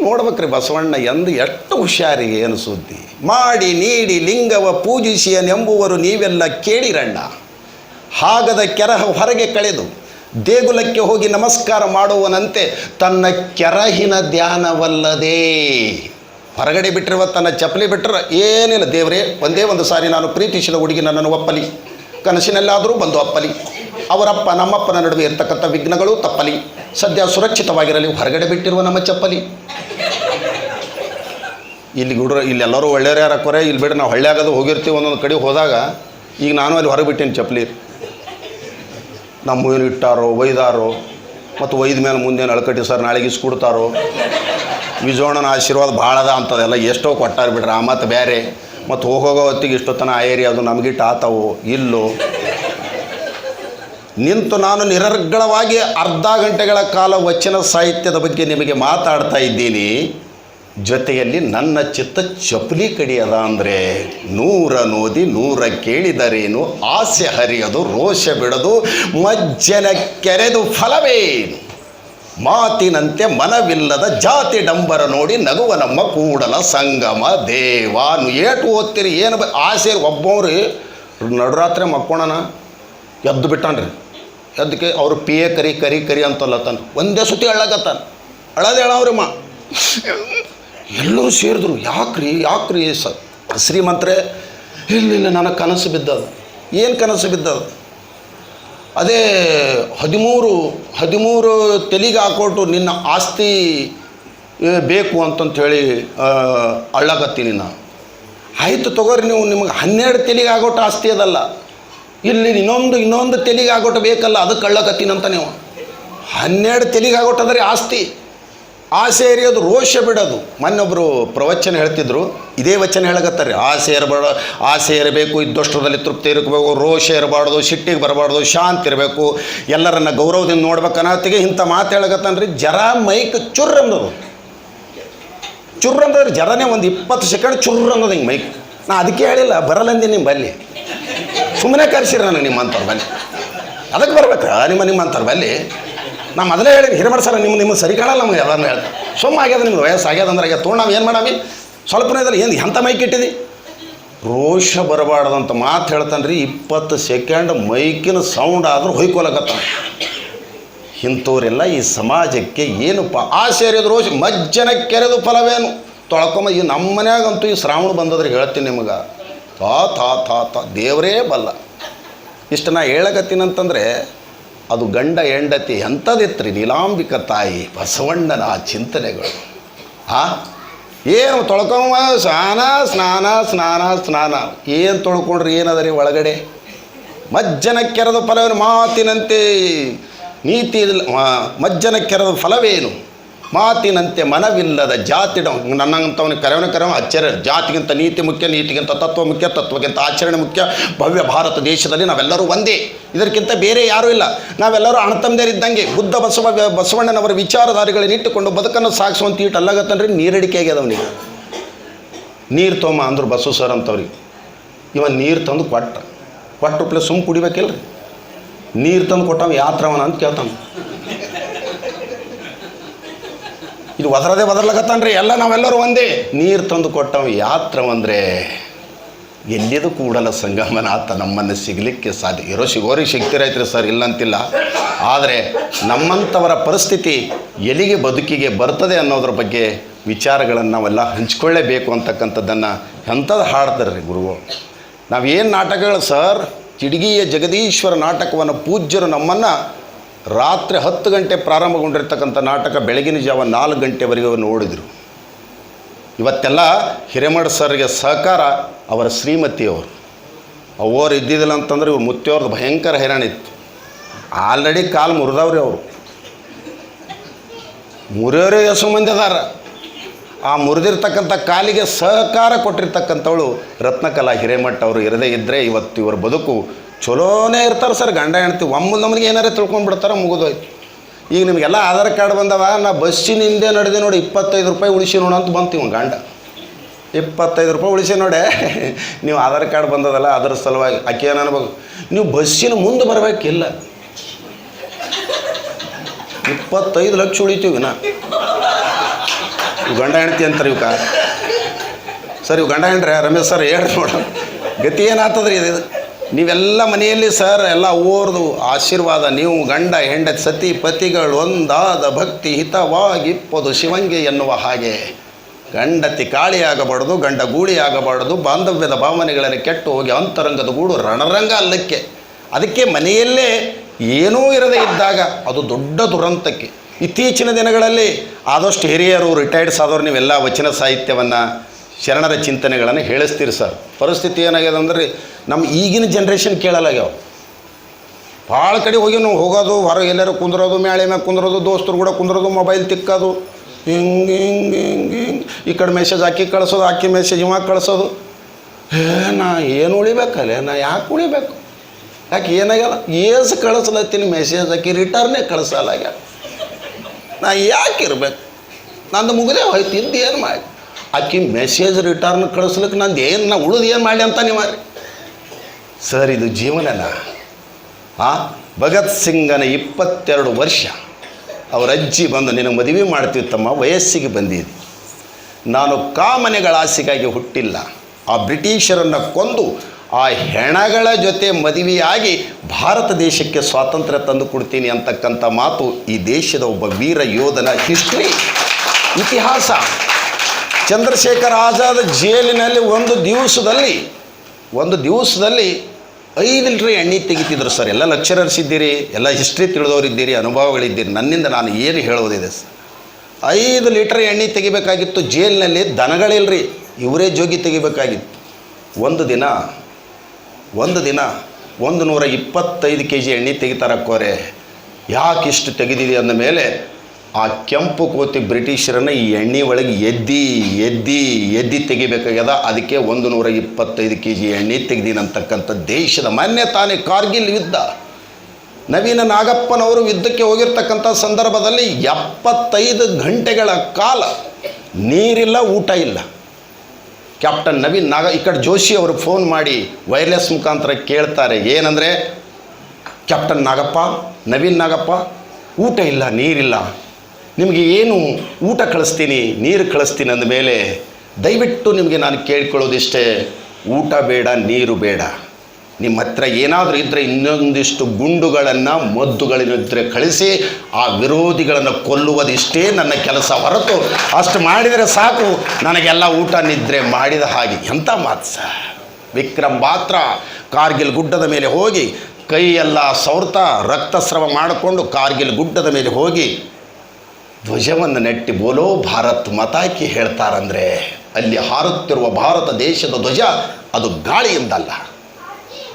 ನೋಡ್ಬೇಕ್ರಿ ಬಸವಣ್ಣ, ಎಂದು ಎಷ್ಟು ಹುಷಾರಿಗೆ ಏನು ಸುದ್ದಿ? ಮಾಡಿ, ನೀಡಿ, ಲಿಂಗವ ಪೂಜಿಸಿಯನೆಂಬುವರು ನೀವೆಲ್ಲ ಕೇಳಿರಣ್ಣ. ಹಾಗದ ಕೆರಹ ಹೊರಗೆ ಕಳೆದು ದೇಗುಲಕ್ಕೆ ಹೋಗಿ ನಮಸ್ಕಾರ ಮಾಡುವನಂತೆ ತನ್ನ ಕೆರಹಿನ ಧ್ಯಾನವಲ್ಲದೆ. ಹೊರಗಡೆ ಬಿಟ್ಟಿರುವ ತನ್ನ ಚಪ್ಪಲಿ ಬಿಟ್ಟರೆ ಏನಿಲ್ಲ. ದೇವರೇ, ಒಂದೇ ಒಂದು ಸಾರಿ ನಾನು ಪ್ರೀತಿಸಿದ ಹುಡುಗಿ ನನ್ನನ್ನು ಒಪ್ಪಲಿ. ಕನಸಿನಲ್ಲಾದರೂ ಬಂದು ಅಪ್ಪಲಿ. ಅವರಪ್ಪ, ನಮ್ಮಪ್ಪನ ನಡುವೆ ಇರ್ತಕ್ಕಂಥ ವಿಘ್ನಗಳು ತಪ್ಪಲಿ. ಸದ್ಯ ಸುರಕ್ಷಿತವಾಗಿರಲಿ, ಹೊರಗಡೆ ಬಿಟ್ಟಿರುವ ನಮ್ಮ ಚಪ್ಪಲಿ. ಇಲ್ಲಿ ಹುಡುಗರು ಇಲ್ಲೆಲ್ಲರೂ ಒಳ್ಳೆಯವ್ರು ಯಾರು ಹಾಕೋರೆ ಇಲ್ಲಿ ಬಿಡ್ರಿ ನಾವು ಹಳ್ಳಿಯಾಗದು ಹೋಗಿರ್ತೀವಿ ಒಂದೊಂದು ಕಡೆ ಹೋದಾಗ, ಈಗ ನಾನು ಅಲ್ಲಿ ಹೊರಗೆ ಬಿಟ್ಟೇನಿ ಚಪ್ಪಲಿ. ನಮ್ಮ ಇಟ್ಟಾರೋ, ಒಯ್ದಾರೋ, ಮತ್ತು ಒಯ್ದ ಮೇಲೆ ಮುಂದೇನು ಅಳಕಟ್ಟಿ ಸರ್, ನಾಳೆಗೆ ಇಸ್ಕೊಡ್ತಾರೋ ವಿಜೋಣನ ಆಶೀರ್ವಾದ ಭಾಳ ಅದ ಅಂತದೆಲ್ಲ ಎಷ್ಟೋ ಕೊಟ್ಟಾರ ಬಿಡ್ರಿ, ಆ ಮತ್ತು ಬೇರೆ ಮತ್ತು ಹೋಗೋಗೋ ಹೊತ್ತಿಗೆ ಇಷ್ಟೊತ್ತನ ಆ ಏರಿಯಾ ಅದು ನಮಗಿಟ್ಟು ಆತವು. ಇಲ್ಲೋ ನಿಂತು ನಾನು ನಿರರ್ಗಳವಾಗಿ ಅರ್ಧ ಗಂಟೆಗಳ ಕಾಲ ವಚನ ಸಾಹಿತ್ಯದ ಬಗ್ಗೆ ನಿಮಗೆ ಮಾತಾಡ್ತಾ ಇದ್ದೀನಿ. ಜೊತೆಯಲ್ಲಿ ನನ್ನ ಚಿತ್ತ ಚಪ್ಪಲಿ ಕಡಿಯದ ಅಂದರೆ ನೂರ ನೋದಿ ನೂರ ಕೇಳಿದರೇನು ಆಸೆ ಹರಿಯದು, ರೋಷ ಬಿಡದು, ಮಜ್ಜನ ಕೆರೆದು ಫಲವೇನು? ಮಾತಿನಂತೆ ಮನವಿಲ್ಲದ ಜಾತಿ ಡಂಬರ ನೋಡಿ ನಗುವ ನಮ್ಮ ಕೂಡಲ ಸಂಗಮ ದೇವ. ಏಟು ಓದ್ತೀರಿ, ಏನು ಆಸೆ ಒಬ್ಬವ್ರಿ ನಡುರಾತ್ರಿ ಮಕ್ಕೋಣನ, ಎದ್ದು ಬಿಟ್ಟಾನ್ರಿ. ಎದ್ದಕ್ಕೆ ಅವ್ರು ಪಿ ಎ ಕರಿ ಕರಿ ಕರಿ ಅಂತಲ್ಲತ್ತಾನೆ ತಾನು. ಒಂದೇ ಸುತ್ತಿ ಅಳ್ಳಕತ್ತಾನ. ಅಳದೆ ಹೇಳವ್ರಮ್ಮ ಎಲ್ಲರೂ ಸೇರಿದ್ರು. ಯಾಕ್ರಿ ಯಾಕ್ರಿ ಸ ಶ್ರೀಮಂತ್ರೆ ಇಲ್ಲ ಇಲ್ಲ ನನಗೆ ಕನಸು ಬಿದ್ದದ. ಏನು ಕನಸು ಬಿದ್ದದ? ಅದೇ ಹದಿಮೂರು ಹದಿಮೂರು ತೆಲಿಗೆ ಹಾಕೊಟ್ಟು ನಿನ್ನ ಆಸ್ತಿ ಬೇಕು ಅಂತಂತ ಹೇಳಿ ಅಳ್ಳಕತ್ತೀನಿ ನಾನು. ಆಯಿತು ತಗೋರಿ ನೀವು, ನಿಮಗೆ ಹನ್ನೆರಡು ತೆಲಿಗೆ ಆಗೋಟ್ಟು ಆಸ್ತಿ ಅದಲ್ಲ. ಇಲ್ಲಿ ಇನ್ನೊಂದು ಇನ್ನೊಂದು ತೆಲಿಗೆ ಆಗೋಟ ಬೇಕಲ್ಲ ಅದಕ್ಕೆ ಅಳ್ಳಕತ್ತೀನಂತ ನೀವು ಹನ್ನೆರಡು ತೆಲಿಗೆ ಆಗೋಟ್ಟದ್ರಿ ಆಸ್ತಿ. ಆಸೆ ಎರಿಯೋದು ರೋಷ ಬಿಡೋದು. ಮೊನ್ನೊಬ್ಬರು ಪ್ರವಚನ ಹೇಳ್ತಿದ್ರು, ಇದೇ ವಚನ ಹೇಳಕತ್ತಾರೆ. ಆಸೆ ಇರಬಾರ್ದು ಆಸೆ ಇರಬೇಕು ಇದ್ದಷ್ಟರಲ್ಲಿ ತೃಪ್ತಿ ಇರಬೇಕು, ರೋಷ ಇರಬಾರ್ದು ಸಿಟ್ಟಿಗೆ ಬರಬಾರ್ದು ಶಾಂತಿ ಇರಬೇಕು. ಎಲ್ಲರನ್ನ ಗೌರವದಿಂದ ನೋಡ್ಬೇಕು ಅನ್ನೋತ್ತಿಗೆ ಇಂಥ ಮಾತು ಹೇಳಕತ್ತನ್ರಿ. ಜರ ಮೈಕ್ ಚುರ್ ಅನ್ನೋದು ಚುರ್ ಅಂದ್ರೆ ಜರನೇ ಒಂದು ಇಪ್ಪತ್ತು ಸೆಕೆಂಡ್ ಚುರ್ ಅನ್ನೋದು ಹಿಂಗೆ ಮೈಕ್. ನಾ ಅದಕ್ಕೆ ಹೇಳಿಲ್ಲ ಬರಲ್ಲಂದಿ ನಿಮ್ಮ ಬಲ್ಲಿ ಸುಮ್ಮನೆ ಕರೆಸಿರ ನನಗೆ ನಿಮ್ಮಂಥವ್ರು ಬಲ್ಲಿ ಅದಕ್ಕೆ ಬರ್ಬೇಕು, ನಿಮ್ಮ ನಿಮ್ಮಂಥವ್ರು ಬಲ್ಲಿ ನಾ ಮೊದಲೇ ಹೇಳಿ ಹಿರೇಮಠ ಸರ್ ನಿಮ್ಮ ನಿಮ್ಮ ಸರಿ ಕಾಣಲ್ಲ ನಮಗೆ ಅದನ್ನು ಹೇಳ್ತಾರೆ ಸುಮ್ಮ ಆಗ್ಯದ ನಿಮ್ಮ ವಯಸ್ಸು ಆಗ್ಯದ ಅಂದ್ರೆ ಈಗ ತೊಗೊಂಡು ನಾವು ಏನು ಮಾಡಾಮಿ? ಸ್ವಲ್ಪನೇ ಇದ್ರೆ ಏನು ಎಂಥ ಮೈಕ್ ಇಟ್ಟಿದಿ? ರೋಷ ಬರಬಾರ್ದಂತ ಮಾತು ಹೇಳ್ತಾನೆ ರೀ ಇಪ್ಪತ್ತು ಸೆಕೆಂಡ್ ಮೈಕಿನ ಸೌಂಡ್ ಆದರೂ ಹೊಯ್ಕೊಲಕತ್ತಾನ ಇಂಥವರೆಲ್ಲ ಈ ಸಮಾಜಕ್ಕೆ ಏನಪ್ಪ? ಆಸೆ ಎರೆಯೋದು ರೋಷ ಮಜ್ಜನ ಕೆರೆದು ಫಲವೇನು? ತೊಳ್ಕೊಂಬ ಈ ನಮ್ಮ ಮನ್ಯಾಗಂತೂ ಈ ಶ್ರಾವಣ ಬಂದದ್ರೆ ಹೇಳ್ತೀನಿ ನಿಮಗೆ. ತಾ ತಾ ತಾ ತಾ ದೇವರೇ ಬಲ್ಲ. ಇಷ್ಟು ನಾ ಹೇಳಕತ್ತೀನಂತಂದರೆ ಅದು ಗಂಡ ಹೆಂಡತಿ ಎಂಥದಿತ್ರಿ ನೀಲಾಂಬಿಕ ತಾಯಿ, ಬಸವಣ್ಣನ ಆ ಚಿಂತನೆಗಳು. ಆ? ಏನು ತೊಳ್ಕೊಂಬ, ಸ್ನಾನ ಸ್ನಾನ ಸ್ನಾನ ಸ್ನಾನ. ಏನು ತೊಳ್ಕೊಂಡ್ರಿ ಏನದ ರೀ ಒಳಗಡೆ? ಮಜ್ಜನ ಕೆರೆದ ಫಲವೇನು? ಮಾತಿನಂತೆ ನೀತಿ ಮಜ್ಜನ ಕೆರೆದ ಫಲವೇನು? ಮಾತಿನಂತೆ ಮನವಿಲ್ಲದ ಜಾತಿ ನನ್ನಂಥವನಿಗೆ ಕರೆವನ ಕರೆವ ಆಶ್ಚರ್ಯ ಜಾತಿಗಿಂತ ನೀತಿ ಮುಖ್ಯ, ನೀತಿಗಿಂತ ತತ್ವ ಮುಖ್ಯ ತತ್ವಕ್ಕಿಂತ ಆಚರಣೆ ಮುಖ್ಯ, ಭವ್ಯ ಭಾರತ ದೇಶದಲ್ಲಿ ನಾವೆಲ್ಲರೂ ಒಂದೇ. ಇದಕ್ಕಿಂತ ಬೇರೆ ಯಾರೂ ಇಲ್ಲ. ನಾವೆಲ್ಲರೂ ಅಣತಂದೇರಿದ್ದಂಗೆ ಬುದ್ಧ ಬಸವ, ಬಸವಣ್ಣನವರ ವಿಚಾರಧಾರೆಗಳನ್ನು ಇಟ್ಟುಕೊಂಡು ಬದುಕನ್ನು ಸಾಗಿಸುವಂತ ಈಟು ಅಲ್ಲಾಗತ್ತನ್ರಿ ನೀರಡಿಕೆ ಆಗ್ಯದವನಿಗೆ ನೀರು ತೊಗೊಂಬ ಅಂದರು ಬಸವ ಸರ್ ಅಂತವ್ರಿಗೆ. ಇವ ನೀರು ತಂದು ಕೊಟ್ಟ. ಕೊಟ್ಟು ಪ್ಲಸ್ ಸುಮ್ಮ ಕುಡಿಬೇಕಿಲ್ಲ ನೀರು ತಂದು ಕೊಟ್ಟವ ಯಾತ್ರವನ ಅಂತ ಕೇಳ್ತಾನ. ಇದು ಒದರದೆ ಒದರ್ಲಕತ್ತಾನ್ರಿ, ಎಲ್ಲ ನಾವೆಲ್ಲರೂ ಒಂದೇ. ನೀರು ತಂದು ಕೊಟ್ಟವ ಯಾತ್ರವಂದ್ರೆ ಎಲ್ಲಿದು ಕೂಡಲ ಸಂಗಮನಾಥ ನಮ್ಮನ್ನು ಸಿಗಲಿಕ್ಕೆ ಸಾಧ್ಯ? ಇರೋ ಸಿಗೋರಿಗೆ ಸಿಗ್ತಿರೈತ್ರಿ ಸರ್, ಇಲ್ಲಂತಿಲ್ಲ. ಆದರೆ ನಮ್ಮಂಥವರ ಪರಿಸ್ಥಿತಿ ಎಲ್ಲಿಗೆ ಬದುಕಿಗೆ ಬರ್ತದೆ ಅನ್ನೋದ್ರ ಬಗ್ಗೆ ವಿಚಾರಗಳನ್ನು ನಾವೆಲ್ಲ ಹಂಚ್ಕೊಳ್ಳೇಬೇಕು ಅಂತಕ್ಕಂಥದ್ದನ್ನು ಎಂಥದ್ದು ಹಾಡ್ತಾರೆ ರೀ ಗುರುಗಳು ನಾವೇನು ನಾಟಕಗಳು ಸರ್ ಚಿಡಿಗಿಯ ಜಗದೀಶ್ವರ ನಾಟಕವನ್ನು ಪೂಜ್ಯರು ನಮ್ಮನ್ನು ರಾತ್ರಿ ಹತ್ತು ಗಂಟೆ ಪ್ರಾರಂಭಗೊಂಡಿರ್ತಕ್ಕಂಥ ನಾಟಕ ಬೆಳಗಿನ ಜಾವ ನಾಲ್ಕು ಗಂಟೆವರೆಗೂ ನೋಡಿದರು ಇವತ್ತೆಲ್ಲ ಹಿರೇಮಠ ಸರ್ಗೆ ಸಹಕಾರ ಅವರ ಶ್ರೀಮತಿಯವರು. ಅವರು ಇದ್ದಿದ್ದಿಲ್ಲ ಅಂತಂದ್ರೆ ಇವ್ರು ಮುತ್ತಿಯವ್ರದ್ದು ಭಯಂಕರ ಹೈರಾಣ ಇತ್ತು. ಆಲ್ರೆಡಿ ಕಾಲು ಮುರಿದವ್ರಿ ಅವರು. ಮುರಿಯೋರೇ ಎಸು ಮಂದಿ ಅದಾರ. ಆ ಮುರಿದಿರ್ತಕ್ಕಂಥ ಕಾಲಿಗೆ ಸಹಕಾರ ಕೊಟ್ಟಿರ್ತಕ್ಕಂಥವಳು ರತ್ನಕಲಾ ಹಿರೇಮಠ ಅವರು ಇರದೇ ಇದ್ದರೆ ಇವತ್ತು ಇವರ ಬದುಕು ಚಲೋನೇ ಇರ್ತಾರೆ ಸರ್, ಗಂಡ ಒಮ್ಮೆ ನಮಗೆ ಏನಾರೇ ತಿಳ್ಕೊಂಡ್ಬಿಡ್ತಾರೆ, ಮುಗಿದೋಯ್ತು. ಈಗ ನಿಮಗೆಲ್ಲ ಆಧಾರ್ ಕಾರ್ಡ್ ಬಂದವ, ನಾ ಬಸ್ಸಿನ ಹಿಂದೆ ನಡೆದೆ ನೋಡಿ, ಇಪ್ಪತ್ತೈದು ರೂಪಾಯಿ ಉಳಿಸಿ ನೋಡು ಅಂತ ಬಂತು ಗಂಡ. ಇಪ್ಪತ್ತೈದು ರೂಪಾಯಿ ಉಳಿಸಿ ನೋಡೆ, ನೀವು ಆಧಾರ್ ಕಾರ್ಡ್ ಬಂದದಲ್ಲ, ಅದರ ಸಲುವಾಗಿ. ಆಕೆ ಅನ್ಬೇಕು? ನೀವು ಬಸ್ಸಿನ ಮುಂದೆ ಬರಬೇಕಿಲ್ಲ. ಇಪ್ಪತ್ತೈದು ಲಕ್ಷ ಉಳಿತೀವಿ ನಾ ಗಂಡ ಹೆಂಡ್ತಿ ಅಂತಾರೆ ಇವಕ. ಸರ್ ಇವು ಗಂಡ ಹೆಂಡ್ರೆ, ರಮೇಶ್ ಸರ್, ಹೇಳ್ರಿ ನೋಡ. ಗತಿ ಏನಾಗ್ತದ್ರಿ ಇದು? ನೀವೆಲ್ಲ ಮನೆಯಲ್ಲಿ ಸರ್, ಎಲ್ಲ ಓರ್ದು ಆಶೀರ್ವಾದ, ನೀವು ಗಂಡ, ಹೆಂಡತಿ, ಸತಿ, ಪತಿಗಳು, ಒಂದಾದ ಭಕ್ತಿ ಹಿತವಾಗಿಪ್ಪದು ಶಿವಂಗೆ ಎನ್ನುವ ಹಾಗೆ. ಗಂಡತಿ ಕಾಳಿಯಾಗಬಾರ್ದು, ಗಂಡ ಗೂಳಿ ಆಗಬಾರ್ದು ಬಾಂಧವ್ಯದ ಭಾವನೆಗಳನ್ನು ಕೆಟ್ಟು ಹೋಗಿ ಅಂತರಂಗದ ಗೂಡು ರಣರಂಗ ಅಲ್ಲಕ್ಕೆ. ಅದಕ್ಕೆ ಮನೆಯಲ್ಲೇ ಏನೂ ಇರದೇ ಇದ್ದಾಗ ಅದು ದೊಡ್ಡ ದುರಂತಕ್ಕೆ. ಇತ್ತೀಚಿನ ದಿನಗಳಲ್ಲಿ ಆದಷ್ಟು ಹಿರಿಯರು ರಿಟೈರ್ಡ್ಸ್ ಆದವರು ನೀವೆಲ್ಲ ವಚನ ಸಾಹಿತ್ಯವನ್ನು ಶರಣರ ಚಿಂತನೆಗಳನ್ನು ಹೇಳಿಸ್ತೀರಿ ಸರ್. ಪರಿಸ್ಥಿತಿ ಏನಾಗ್ಯದ ಅಂದ್ರೆ ನಮ್ಮ ಈಗಿನ ಜನ್ರೇಷನ್ ಕೇಳಲಾಗ್ಯಾವ. ಭಾಳ ಕಡೆ ಹೋಗಿ ನಾವು ಹೋಗೋದು ಹೊರಗೆ ಎಲ್ಲರೂ ಕುಂದ್ರೋದು ಮ್ಯಾಳೆ ಮ್ಯಾಗ ಕುಂದ್ರೋದು, ದೋಸ್ತರು ಕೂಡ ಕುಂದ್ರೋದು ಮೊಬೈಲ್ ತಿಕ್ಕೋದು. ಹಿಂಗೆ ಹಿಂಗೆ ಹಿಂಗೆ ಹಿಂಗೆ. ಈ ಕಡೆ ಮೆಸೇಜ್ ಹಾಕಿ ಕಳಿಸೋದು, ಹಾಕಿ ಮೆಸೇಜ್ ಇವಾಗ ಕಳಿಸೋದು. ಏ, ನಾ ಏನು ಉಳಿಬೇಕಲ್ಲ ನಾ ಯಾಕೆ ಉಳಿಬೇಕು? ಯಾಕೆ ಏನಾಗ್ಯಲ್ಲ ಏಸು ಕಳಿಸ್ಲತ್ತೀನಿ ಮೆಸೇಜ್ ಹಾಕಿ ರಿಟರ್ನೇ ಕಳಿಸಲಾಗ್ಯ ನಾ ಯಾಕೆ ಇರ್ಬೇಕು? ನಂದು ಮುಗಿದೇ ಹೋಯ್ತು ಇಂದು ಏನು ಮಾಡಿ ಆಕಿ ಮೆಸೇಜ್ ರಿಟರ್ನ್ ಕಳಿಸ್ಲಿಕ್ಕೆ ನಂದು ಏನು ನಾ ಉಳಿದು ಏನು ಮಾಡಲಿ ಅಂತ ನೀವು ಸರ್, ಇದು ಜೀವನನ, ಆ? ಭಗತ್ ಸಿಂಗನ ಇಪ್ಪತ್ತೆರಡು ವರ್ಷ ಅವರ ಅಜ್ಜಿ ಬಂದು ನಿನಗೆ ಮದುವೆ ಮಾಡ್ತೀವಿ ತಮ್ಮ, ವಯಸ್ಸಿಗೆ ಬಂದಿದೆ. ನಾನು ಕಾಮನೆಗಳ ಆಸೆಗಾಗಿ ಹುಟ್ಟಿಲ್ಲ. ಆ ಬ್ರಿಟಿಷರನ್ನು ಕೊಂದು ಆ ಹೆಣಗಳ ಜೊತೆ ಮದುವೆಯಾಗಿ ಭಾರತ ದೇಶಕ್ಕೆ ಸ್ವಾತಂತ್ರ್ಯ ತಂದು ಕೊಡ್ತೀನಿ ಅಂತಕ್ಕಂಥ ಮಾತು ಈ ದೇಶದ ಒಬ್ಬ ವೀರ ಯೋಧನ ಹಿಸ್ಟ್ರಿ ಇತಿಹಾಸ. ಚಂದ್ರಶೇಖರ್ ಆಜಾದ್ ಜೈಲಿನಲ್ಲಿ ಒಂದು ದಿವಸದಲ್ಲಿ ಒಂದು ದಿವಸದಲ್ಲಿ ಐದು ಲೀಟ್ರ್ ಎಣ್ಣೆ ತೆಗಿತಿದ್ರು ಸರ್. ಎಲ್ಲ ಲೆಕ್ಚರರ್ಸ್ ಇದ್ದೀರಿ ಎಲ್ಲ ಹಿಸ್ಟ್ರಿ ತಿಳಿದವರಿದ್ದೀರಿ, ಅನುಭವಗಳಿದ್ದೀರಿ. ನನ್ನಿಂದ ನಾನು ಏನು ಹೇಳೋದಿದೆ ಸರ್. ಐದು ಲೀಟ್ರ್ ಎಣ್ಣೆ ತೆಗಿಬೇಕಾಗಿತ್ತು, ಜೈಲಿನಲ್ಲಿ ದನಗಳಿಲ್ರಿ. ಇವರೇ ಜೋಗಿ ತೆಗಿಬೇಕಾಗಿತ್ತು. ಒಂದು ದಿನ ಒಂದು ದಿನ ಒಂದು ನೂರ ಇಪ್ಪತ್ತೈದು ಕೆ ಜಿ ಎಣ್ಣೆ ತೆಗಿತಾರಕ್ಕೋರೆ ಯಾಕೆ ಇಷ್ಟು ತೆಗೆದಿದೆ ಅಂದ ಮೇಲೆ ಆ ಕೆಂಪು ಕೋತಿ ಬ್ರಿಟಿಷರನ್ನು ಈ ಎಣ್ಣೆ ಒಳಗೆ ಎದ್ದಿ ಎದ್ದಿ ಎದ್ದಿ ತೆಗಿಬೇಕಾಗ್ಯದ. ಅದಕ್ಕೆ ಒಂದು ನೂರ ಇಪ್ಪತ್ತೈದು ಕೆ ಜಿ ಎಣ್ಣೆ ತೆಗೆದಿನಂತಕ್ಕಂಥ ದೇಶದ ಮಾನ್ಯ ತಾನೇ ಕಾರ್ಗಿಲ್ ಯುದ್ಧ. ನವೀನ ನಾಗಪ್ಪನವರು ಯುದ್ಧಕ್ಕೆ ಹೋಗಿರ್ತಕ್ಕಂಥ ಸಂದರ್ಭದಲ್ಲಿ ಎಪ್ಪತ್ತೈದು ಗಂಟೆಗಳ ಕಾಲ ನೀರಿಲ್ಲ, ಊಟ ಇಲ್ಲ. ಕ್ಯಾಪ್ಟನ್ ನವೀನ್ ನಾಗ, ಈ ಕಡೆ ಜೋಶಿ ಅವರು ಫೋನ್ ಮಾಡಿ ವೈರ್ಲೆಸ್ ಮುಖಾಂತರ ಕೇಳ್ತಾರೆ, ಏನಂದರೆ, ಕ್ಯಾಪ್ಟನ್ ನಾಗಪ್ಪ, ನವೀನ್ ನಾಗಪ್ಪ, ಊಟ ಇಲ್ಲ, ನೀರಿಲ್ಲ. ನಿಮಗೆ ಏನು ಊಟ ಕಳಿಸ್ತೀನಿ, ನೀರು ಕಳಿಸ್ತೀನಿ ಅಂದಮೇಲೆ ದಯವಿಟ್ಟು ನಿಮಗೆ ನಾನು ಕೇಳ್ಕೊಳ್ಳೋದಿಷ್ಟೇ, ಊಟ ಬೇಡ, ನೀರು ಬೇಡ. ನಿಮ್ಮ ಹತ್ರ ಏನಾದರೂ ಇದ್ದರೆ ಇನ್ನೊಂದಿಷ್ಟು ಗುಂಡುಗಳನ್ನು ಮದ್ದುಗಳಿದ್ದರೆ ಕಳಿಸಿ, ಆ ವಿರೋಧಿಗಳನ್ನು ಕೊಲ್ಲುವುದಿಷ್ಟೇ ನನ್ನ ಕೆಲಸ. ಹೊರತು ಅಷ್ಟು ಮಾಡಿದರೆ ಸಾಕು, ನನಗೆಲ್ಲ ಊಟ ನಿದ್ರೆ ಮಾಡಿದ ಹಾಗೆ. ಎಂಥ ಮಾತು ಸರ್? ವಿಕ್ರಮ್ ಮಾತ್ರ ಕಾರ್ಗಿಲ್ ಗುಡ್ಡದ ಮೇಲೆ ಹೋಗಿ, ಕೈಯೆಲ್ಲ ಸೌರ್ತ, ರಕ್ತಸ್ರವ ಮಾಡಿಕೊಂಡು ಕಾರ್ಗಿಲ್ ಗುಡ್ಡದ ಮೇಲೆ ಹೋಗಿ ಧ್ವಜವನ್ನು ನೆಟ್ಟಿ ಬೋಲೋ ಭಾರತ್ ಮತಾಕಿ ಹೇಳ್ತಾರಂದರೆ, ಅಲ್ಲಿ ಹಾರುತ್ತಿರುವ ಭಾರತ ದೇಶದ ಧ್ವಜ ಅದು ಗಾಳಿಯಿಂದಲ್ಲ.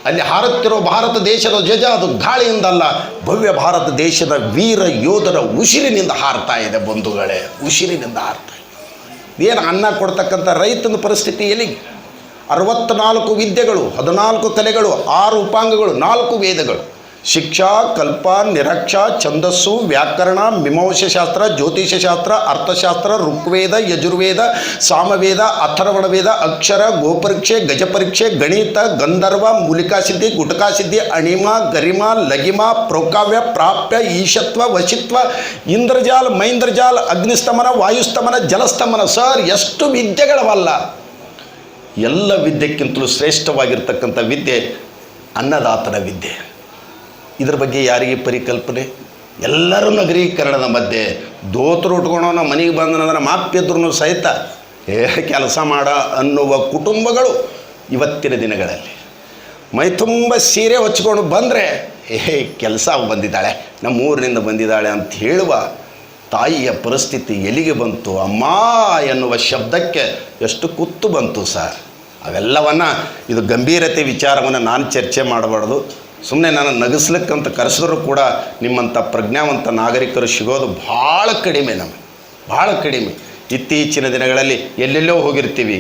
ಅಲ್ಲಿ ಹಾರುತ್ತಿರುವ ಭಾರತ ದೇಶದ ಧ್ವಜ ಅದು ಗಾಳಿಯಿಂದಲ್ಲ. ಭವ್ಯ ಭಾರತ ದೇಶದ ವೀರ ಯೋಧರ ಉಸಿರಿನಿಂದ ಹಾರ್ತಾ ಇದೆ ಬಂಧುಗಳೇ, ಉಸಿರಿನಿಂದ ಹಾರ್ತಾ ಇದೆ. ಏನು ಅನ್ನ ಕೊಡ್ತಕ್ಕಂಥ ರೈತನ ಪರಿಸ್ಥಿತಿ ಎಲ್ಲಿಗೆ ಅರವತ್ತ್ನಾಲ್ಕು ವಿದ್ಯೆಗಳು, ಹದಿನಾಲ್ಕು ಕಲೆಗಳು ಆರು ಉಪಾಂಗಗಳು, ನಾಲ್ಕು ವೇದಗಳು. ಶಿಕ್ಷಾ, ಕಲ್ಪ, ನಿರಕ್ಷ, ಛಂದಸ್ಸು, ವ್ಯಾಕರಣ, ಮೀಮಾಂಸಶಾಸ್ತ್ರ, ಜ್ಯೋತಿಷಶಾಸ್ತ್ರ, ಅರ್ಥಶಾಸ್ತ್ರ, ಋಗ್ವೇದ, ಯಜುರ್ವೇದ, ಸಾಮವೇದ, ಅಥರ್ವಣವೇದ, ಅಕ್ಷರ, ಗೋಪರೀಕ್ಷೆ, ಗಜಪರೀಕ್ಷೆ, ಗಣಿತ, ಗಂಧರ್ವ, ಮೂಲಿಕಾಸಿದ್ಧಿ, ಗುಟಕಾಸಿದ್ಧಿ, ಅಣಿಮ, ಗರಿಮ, ಲಗಿಮ, ಪ್ರೋಕಾವ್ಯ, ಪ್ರಾಪ್ಯ, ಈಶತ್ವ, ವಶಿತ್ವ, ಇಂದ್ರಜಾಲ, ಮೈಂದ್ರಜಾಲ, ಅಗ್ನಿಸ್ತಮನ, ವಾಯುಸ್ತಮನ, ಜಲಸ್ತಮನ, ಸರ್, ಎಷ್ಟು ವಿದ್ಯೆಗಳವಲ್ಲ. ಎಲ್ಲ ವಿದ್ಯೆಕ್ಕಿಂತಲೂ ಶ್ರೇಷ್ಠವಾಗಿರ್ತಕ್ಕಂಥ ವಿದ್ಯೆ ಅನ್ನದಾತನ ವಿದ್ಯೆ. ಇದ್ರ ಬಗ್ಗೆ ಯಾರಿಗೆ ಪರಿಕಲ್ಪನೆ? ಎಲ್ಲರೂ ನಗರೀಕರಣದ ಮಧ್ಯೆ ದೋತರು ಉಟ್ಕೊಂಡು ಮನೆಗೆ ಬಂದನಂದ್ರೆ ಮಾಪ್ಯದ್ರೂ ಸಹಿತ, ಏ, ಕೆಲಸ ಮಾಡ ಅನ್ನುವ ಕುಟುಂಬಗಳು ಇವತ್ತಿನ ದಿನಗಳಲ್ಲಿ. ಮೈ ತುಂಬ ಸೀರೆ ಹೊಚ್ಕೊಂಡು ಬಂದರೆ, ಏ, ಕೆಲಸ ಬಂದಿದ್ದಾಳೆ ನಮ್ಮ ಊರಿನಿಂದ ಬಂದಿದ್ದಾಳೆ ಅಂತ ಹೇಳುವ ತಾಯಿಯ ಪರಿಸ್ಥಿತಿ ಎಲ್ಲಿಗೆ ಬಂತು? ಅಮ್ಮ ಎನ್ನುವ ಶಬ್ದಕ್ಕೆ ಎಷ್ಟು ಕುತ್ತು ಬಂತು ಸರ್. ಅವೆಲ್ಲವನ್ನು ಇದು ಗಂಭೀರತೆ ವಿಚಾರವನ್ನು ನಾನು ಚರ್ಚೆ ಮಾಡಬಾರ್ದು. ಸುಮ್ಮನೆ ನಾನು ನಗಿಸ್ಲಿಕ್ಕಂತ ಕರೆಸಿದ್ರು ಕೂಡ ನಿಮ್ಮಂಥ ಪ್ರಜ್ಞಾವಂತ ನಾಗರಿಕರು ಸಿಗೋದು ಭಾಳ ಕಡಿಮೆ ನಮಗೆ, ಭಾಳ ಕಡಿಮೆ. ಇತ್ತೀಚಿನ ದಿನಗಳಲ್ಲಿ ಎಲ್ಲೆಲ್ಲೋ ಹೋಗಿರ್ತೀವಿ,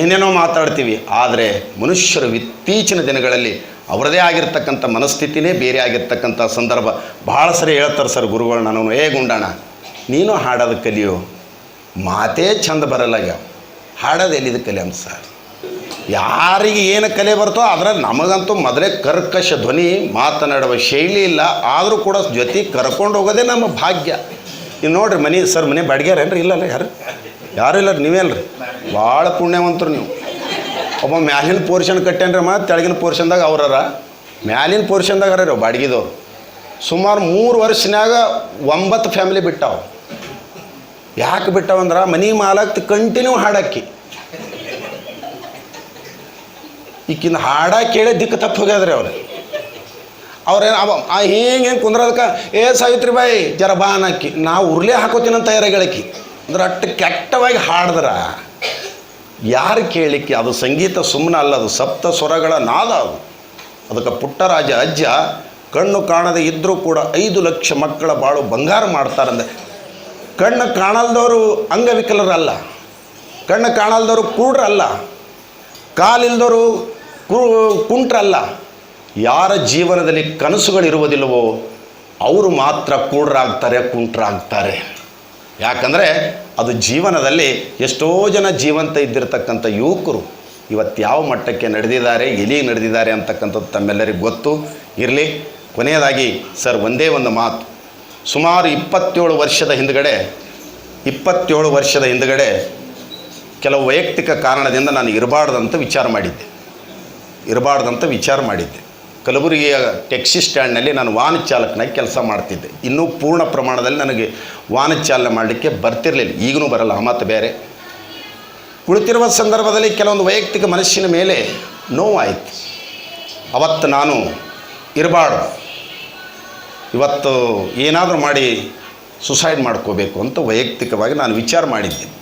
ಏನೇನೋ ಮಾತಾಡ್ತೀವಿ, ಆದರೆ ಮನುಷ್ಯರು ಇತ್ತೀಚಿನ ದಿನಗಳಲ್ಲಿ ಅವರದೇ ಆಗಿರ್ತಕ್ಕಂಥ ಮನಸ್ಥಿತಿನೇ ಬೇರೆ ಆಗಿರ್ತಕ್ಕಂಥ ಸಂದರ್ಭ. ಭಾಳ ಸರಿ ಹೇಳ್ತಾರೆ ಸರ್ ಗುರುಗಳು ನಾನು, ಏ ಗುಂಡಣ ನೀನು ಹಾಡೋದು ಕಲಿಯೋ ಮಾತೇ ಚಂದ ಬರಲ್ಲಾಗ್ಯಾವ ಹಾಡೋದು ಎಲ್ಲಿದು ಕಲಿಯಮ್ ಸರ್? ಯಾರಿಗೆ ಏನು ಕಲೆ ಬರ್ತೋ ಅದರ ನಮಗಂತೂ ಮೊದಲೇ ಕರ್ಕಶ ಧ್ವನಿ ಮಾತನಾಡುವ ಶೈಲಿ ಇಲ್ಲ. ಆದರೂ ಕೂಡ ಜೊತೆ ಕರ್ಕೊಂಡು ಹೋಗೋದೇ ನಮ್ಮ ಭಾಗ್ಯ. ಇನ್ನು ನೋಡ್ರಿ ಮನೆ, ಸರ್ ಮನೆ ಬಾಡಿಗೆರೇನ್ರಿ ಇಲ್ಲಲ್ಲ ಯಾರು? ಯಾರು ಇಲ್ಲ ನೀವೇ ಅಲ್ರಿ ಭಾಳ ಪುಣ್ಯವಂತರು ನೀವು. ಒಬ್ಬ ಮ್ಯಾಲಿನ ಪೋರ್ಷನ್ ಕಟ್ಟೇನ್ರಿ ಮತ್ತು ತೆಳಗಿನ ಪೋರ್ಷನ್ದಾಗ ಅವ್ರರ. ಮ್ಯಾಲಿನ ಪೋರ್ಷನ್ದಾಗ ಅರ ಬಾಡಿಗೆದವ್ರು. ಸುಮಾರು ಮೂರು ವರ್ಷನ್ಯಾಗ ಒಂಬತ್ತು ಫ್ಯಾಮಿಲಿ ಬಿಟ್ಟಾವ. ಯಾಕೆ ಬಿಟ್ಟಾವಂದ್ರೆ ಮನೆ ಮಾಲಕ್ ಕಂಟಿನ್ಯೂ ಹಾಡಾಕಿ ಈಕಿನ ಹಾಡ ಕೇಳಿ ದಿಕ್ಕು ತಪ್ಪು ಹೋಗ್ಯಾದ್ರಿ ಅವ್ರು. ಅವ್ರೇನು, ಅವ, ಆ ಹಿಂಗೆ ಹೆಂಗೆ ಕುಂದ್ರದಕ್ಕೆ, ಏ ಸಾವಿತ್ರಿ ಬಾಯಿ ಜರ ಬಾನ್ ನಾವು ಉರ್ಲೆ ಹಾಕೋತೀನಂತ ತಯಾರಾಗಿ ಹೇಳಕ್ಕಿ ಅಂದ್ರೆ ಅಷ್ಟು ಕೆಟ್ಟವಾಗಿ ಹಾಡಿದ್ರ. ಯಾರು ಕೇಳಿಕ್ಕೆ? ಅದು ಸಂಗೀತ ಸುಮ್ಮನೆ ಅಲ್ಲ, ಅದು ಸಪ್ತ ಸ್ವರಗಳ ನಾದ ಅದು. ಅದಕ್ಕೆ ಪುಟ್ಟರಾಜ ಅಜ್ಜ, ಕಣ್ಣು ಕಾಣದೆ ಇದ್ದರೂ ಕೂಡ ಐದು ಲಕ್ಷ ಮಕ್ಕಳ ಬಾಳು ಬಂಗಾರ ಮಾಡ್ತಾರಂದೆ. ಕಣ್ಣು ಕಾಣಲ್ದವರು ಅಂಗವಿಕಲರಲ್ಲ. ಕಣ್ಣು ಕಾಣಲ್ದವರು ಕೂಡ್ರಲ್ಲ. ಕಾಲಿಲ್ದವರು ಕುಂಟ್ರಲ್ಲ, ಯಾರ ಜೀವನದಲ್ಲಿ ಕನಸುಗಳಿರುವುದಿಲ್ಲವೋ, ಅವರು ಮಾತ್ರ ಕೂಡ್ರಾಗ್ತಾರೆ ಕುಂಟ್ರಾಗ್ತಾರೆ. ಯಾಕಂದರೆ ಅದು ಜೀವನದಲ್ಲಿ ಎಷ್ಟೋ ಜನ ಜೀವಂತ ಇದ್ದಿರತಕ್ಕಂಥ ಯುವಕರು ಇವತ್ತು ಯಾವ ಮಟ್ಟಕ್ಕೆ ನಡೆದಿದ್ದಾರೆ, ಎಲ್ಲಿಗೆ ನಡೆದಿದ್ದಾರೆ ಅಂತಕ್ಕಂಥದ್ದು ತಮ್ಮೆಲ್ಲರಿಗೂ ಗೊತ್ತು. ಇರಲಿ, ಕೊನೆಯದಾಗಿ ಸರ್, ಒಂದೇ ಒಂದು ಮಾತು. ಸುಮಾರು ಇಪ್ಪತ್ತೇಳು ವರ್ಷದ ಹಿಂದುಗಡೆ, ಇಪ್ಪತ್ತೇಳು ವರ್ಷದ ಹಿಂದುಗಡೆ ಕೆಲವು ವೈಯಕ್ತಿಕ ಕಾರಣದಿಂದ ನಾನು ಇರಬಾರ್ದಂತ ವಿಚಾರ ಮಾಡಿದ್ದೆ. ಇರಬಾರ್ದಂತ ವಿಚಾರ ಮಾಡಿದ್ದೆ. ಕಲಬುರಗಿಯ ಟ್ಯಾಕ್ಸಿ ಸ್ಟ್ಯಾಂಡ್ನಲ್ಲಿ ನಾನು ವಾಹನ ಚಾಲಕನಾಗಿ ಕೆಲಸ ಮಾಡ್ತಿದ್ದೆ. ಇನ್ನೂ ಪೂರ್ಣ ಪ್ರಮಾಣದಲ್ಲಿ ನನಗೆ ವಾಹನ ಚಾಲನೆ ಮಾಡಲಿಕ್ಕೆ ಬರ್ತಿರಲಿಲ್ಲ. ಈಗಲೂ ಬರಲ್ಲ, ಆ ಬೇರೆ. ಕುಳಿತಿರುವ ಸಂದರ್ಭದಲ್ಲಿ ಕೆಲವೊಂದು ವೈಯಕ್ತಿಕ ಮನಸ್ಸಿನ ಮೇಲೆ ನೋವಾಯಿತು. ಅವತ್ತು ನಾನು ಇರಬಾರ್ದು. ಇವತ್ತು ಏನಾದರೂ ಮಾಡಿ ಸುಸೈಡ್ ಮಾಡ್ಕೋಬೇಕು ಅಂತ ವೈಯಕ್ತಿಕವಾಗಿ ನಾನು ವಿಚಾರ ಮಾಡಿದ್ದೆ.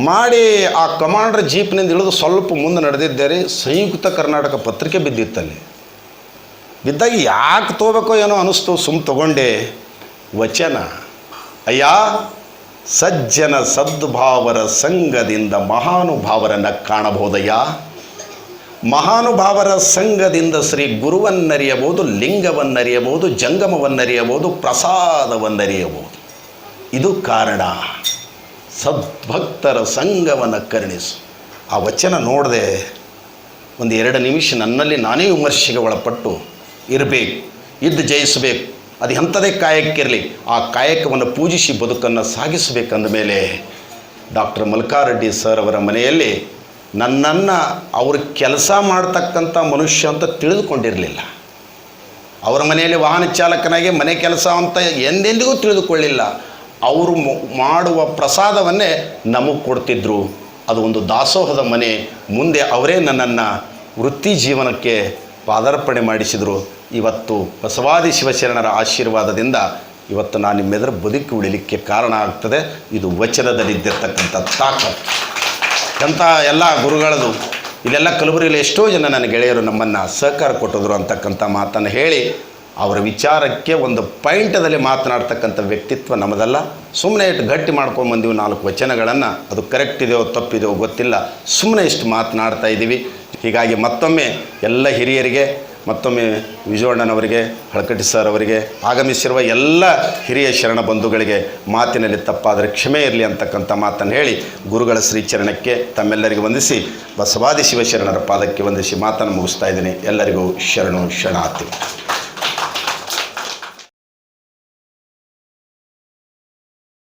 ಮಾಡಿ ಆ ಕಮಾಂಡರ್ ಜೀಪ್ನಿಂದ ಇಳಿದು ಸ್ವಲ್ಪ ಮುಂದೆ ನಡೆದಿದ್ದರೆ ಸಂಯುಕ್ತ ಕರ್ನಾಟಕ ಪತ್ರಿಕೆ ಬಿದ್ದಿತ್ತಲ್ಲಿ. ಬಿದ್ದಾಗ ಯಾಕೆ ತೊಗೋಬೇಕೋ ಏನೋ ಅನ್ನಿಸ್ತು ಸುಮ್ಮ ತಗೊಂಡೆ. ವಚನ, ಅಯ್ಯ, ಸಜ್ಜನ ಸದ್ಭಾವರ ಸಂಘದಿಂದ ಮಹಾನುಭಾವರನ್ನು ಕಾಣಬಹುದಯ್ಯ? ಮಹಾನುಭಾವರ ಸಂಘದಿಂದ ಶ್ರೀ ಗುರುವನ್ನರಿಯಬಹುದು, ಲಿಂಗವನ್ನರಿಯಬಹುದು, ಜಂಗಮವನ್ನರಿಯಬಹುದು, ಪ್ರಸಾದವನ್ನರಿಯಬಹುದು. ಇದು ಕಾರಣ. ಸದ್ಭಕ್ತರ ಸಂಘವನ್ನು ಕರುಣಿಸು. ಆ ವಚನ ನೋಡದೆ ಒಂದು ಎರಡು ನಿಮಿಷ ನನ್ನಲ್ಲಿ ನಾನೇ ವಿಮರ್ಶೆಗೆ ಒಳಪಟ್ಟು ಇರಬೇಕು, ಇದ್ದು ಜಯಿಸಬೇಕು. ಅದು ಎಂಥದೇ ಕಾಯಕ್ಕಿರಲಿ, ಆ ಕಾಯಕವನ್ನು ಪೂಜಿಸಿ ಬದುಕನ್ನು ಸಾಗಿಸಬೇಕಂದ ಮೇಲೆ ಡಾಕ್ಟರ್ ಮಲ್ಕಾರೆಡ್ಡಿ ಸರ್ ಅವರ ಮನೆಯಲ್ಲಿ ನನ್ನನ್ನು ಅವರು ಕೆಲಸ ಮಾಡ್ತಕ್ಕಂಥ ಮನುಷ್ಯ ಅಂತ ತಿಳಿದುಕೊಂಡಿರಲಿಲ್ಲ. ಅವರ ಮನೆಯಲ್ಲಿ ವಾಹನ ಚಾಲಕನಾಗಿ ಮನೆ ಕೆಲಸ ಅಂತ ಎಂದೆಂದಿಗೂ ತಿಳಿದುಕೊಳ್ಳಿಲ್ಲ. ಅವರು ಮಾಡುವ ಪ್ರಸಾದವನ್ನೇ ನಮಗೆ ಕೊಡ್ತಿದ್ರು. ಅದು ಒಂದು ದಾಸೋಹದ ಮನೆ. ಮುಂದೆ ಅವರೇ ನನ್ನನ್ನು ವೃತ್ತಿ ಜೀವನಕ್ಕೆ ಪಾದಾರ್ಪಣೆ ಮಾಡಿಸಿದರು. ಇವತ್ತು ಬಸವಾದಿ ಶಿವಶರಣರ ಆಶೀರ್ವಾದದಿಂದ ಇವತ್ತು ನಾನು ನಿಮ್ಮೆದುರು ಬದುಕಿ ಉಳಿಲಿಕ್ಕೆ ಕಾರಣ ಆಗ್ತದೆ. ಇದು ವಚನದಲ್ಲಿದ್ದಿರ್ತಕ್ಕಂಥ ತಾಕತ್ತು ಎಂಥ ಎಲ್ಲ ಗುರುಗಳದು. ಇಲ್ಲೆಲ್ಲ ಕಲಬುರಿಯಲ್ಲಿ ಎಷ್ಟೋ ಜನ ನನ್ನ ಗೆಳೆಯರು ನಮ್ಮನ್ನು ಸಹಕಾರ ಕೊಟ್ಟಿದ್ರು ಅಂತಕ್ಕಂಥ ಮಾತನ್ನು ಹೇಳಿ ಅವರ ವಿಚಾರಕ್ಕೆ ಒಂದು ಪಾಯಿಂಟದಲ್ಲಿ ಮಾತನಾಡ್ತಕ್ಕಂಥ ವ್ಯಕ್ತಿತ್ವ ನಮ್ಮದಲ್ಲ. ಸುಮ್ಮನೆ ಇಟ್ಟು ಗಟ್ಟಿ ಮಾಡ್ಕೊಂಡು ಬಂದೀವಿ ನಾಲ್ಕು ವಚನಗಳನ್ನು. ಅದು ಕರೆಕ್ಟ್ ಇದೆಯೋ ತಪ್ಪಿದೆಯೋ ಗೊತ್ತಿಲ್ಲ. ಸುಮ್ಮನೆ ಇಷ್ಟು ಮಾತನಾಡ್ತಾ ಇದ್ದೀವಿ. ಹೀಗಾಗಿ ಮತ್ತೊಮ್ಮೆ ಎಲ್ಲ ಹಿರಿಯರಿಗೆ, ಮತ್ತೊಮ್ಮೆ ವಿಜಯಣ್ಣನವರಿಗೆ, ಹಳಕಟ್ಟಿ ಸರ್ ಅವರಿಗೆ, ಆಗಮಿಸಿರುವ ಎಲ್ಲ ಹಿರಿಯ ಶರಣ ಬಂಧುಗಳಿಗೆ ಮಾತಿನಲ್ಲಿ ತಪ್ಪಾದರೆ ಕ್ಷಮೆ ಇರಲಿ ಅಂತಕ್ಕಂಥ ಮಾತನ್ನು ಹೇಳಿ ಗುರುಗಳ ಶ್ರೀಚರಣಕ್ಕೆ ತಮ್ಮೆಲ್ಲರಿಗೂ ವಂದಿಸಿ ಬಸವಾದಿ ಶಿವಶರಣರ ಪಾದಕ್ಕೆ ವಂದಿಸಿ ಮಾತನ್ನು ಮುಗಿಸ್ತಾ ಇದ್ದೀನಿ. ಎಲ್ಲರಿಗೂ ಶರಣು ಶರಣಾರ್ಥಿ.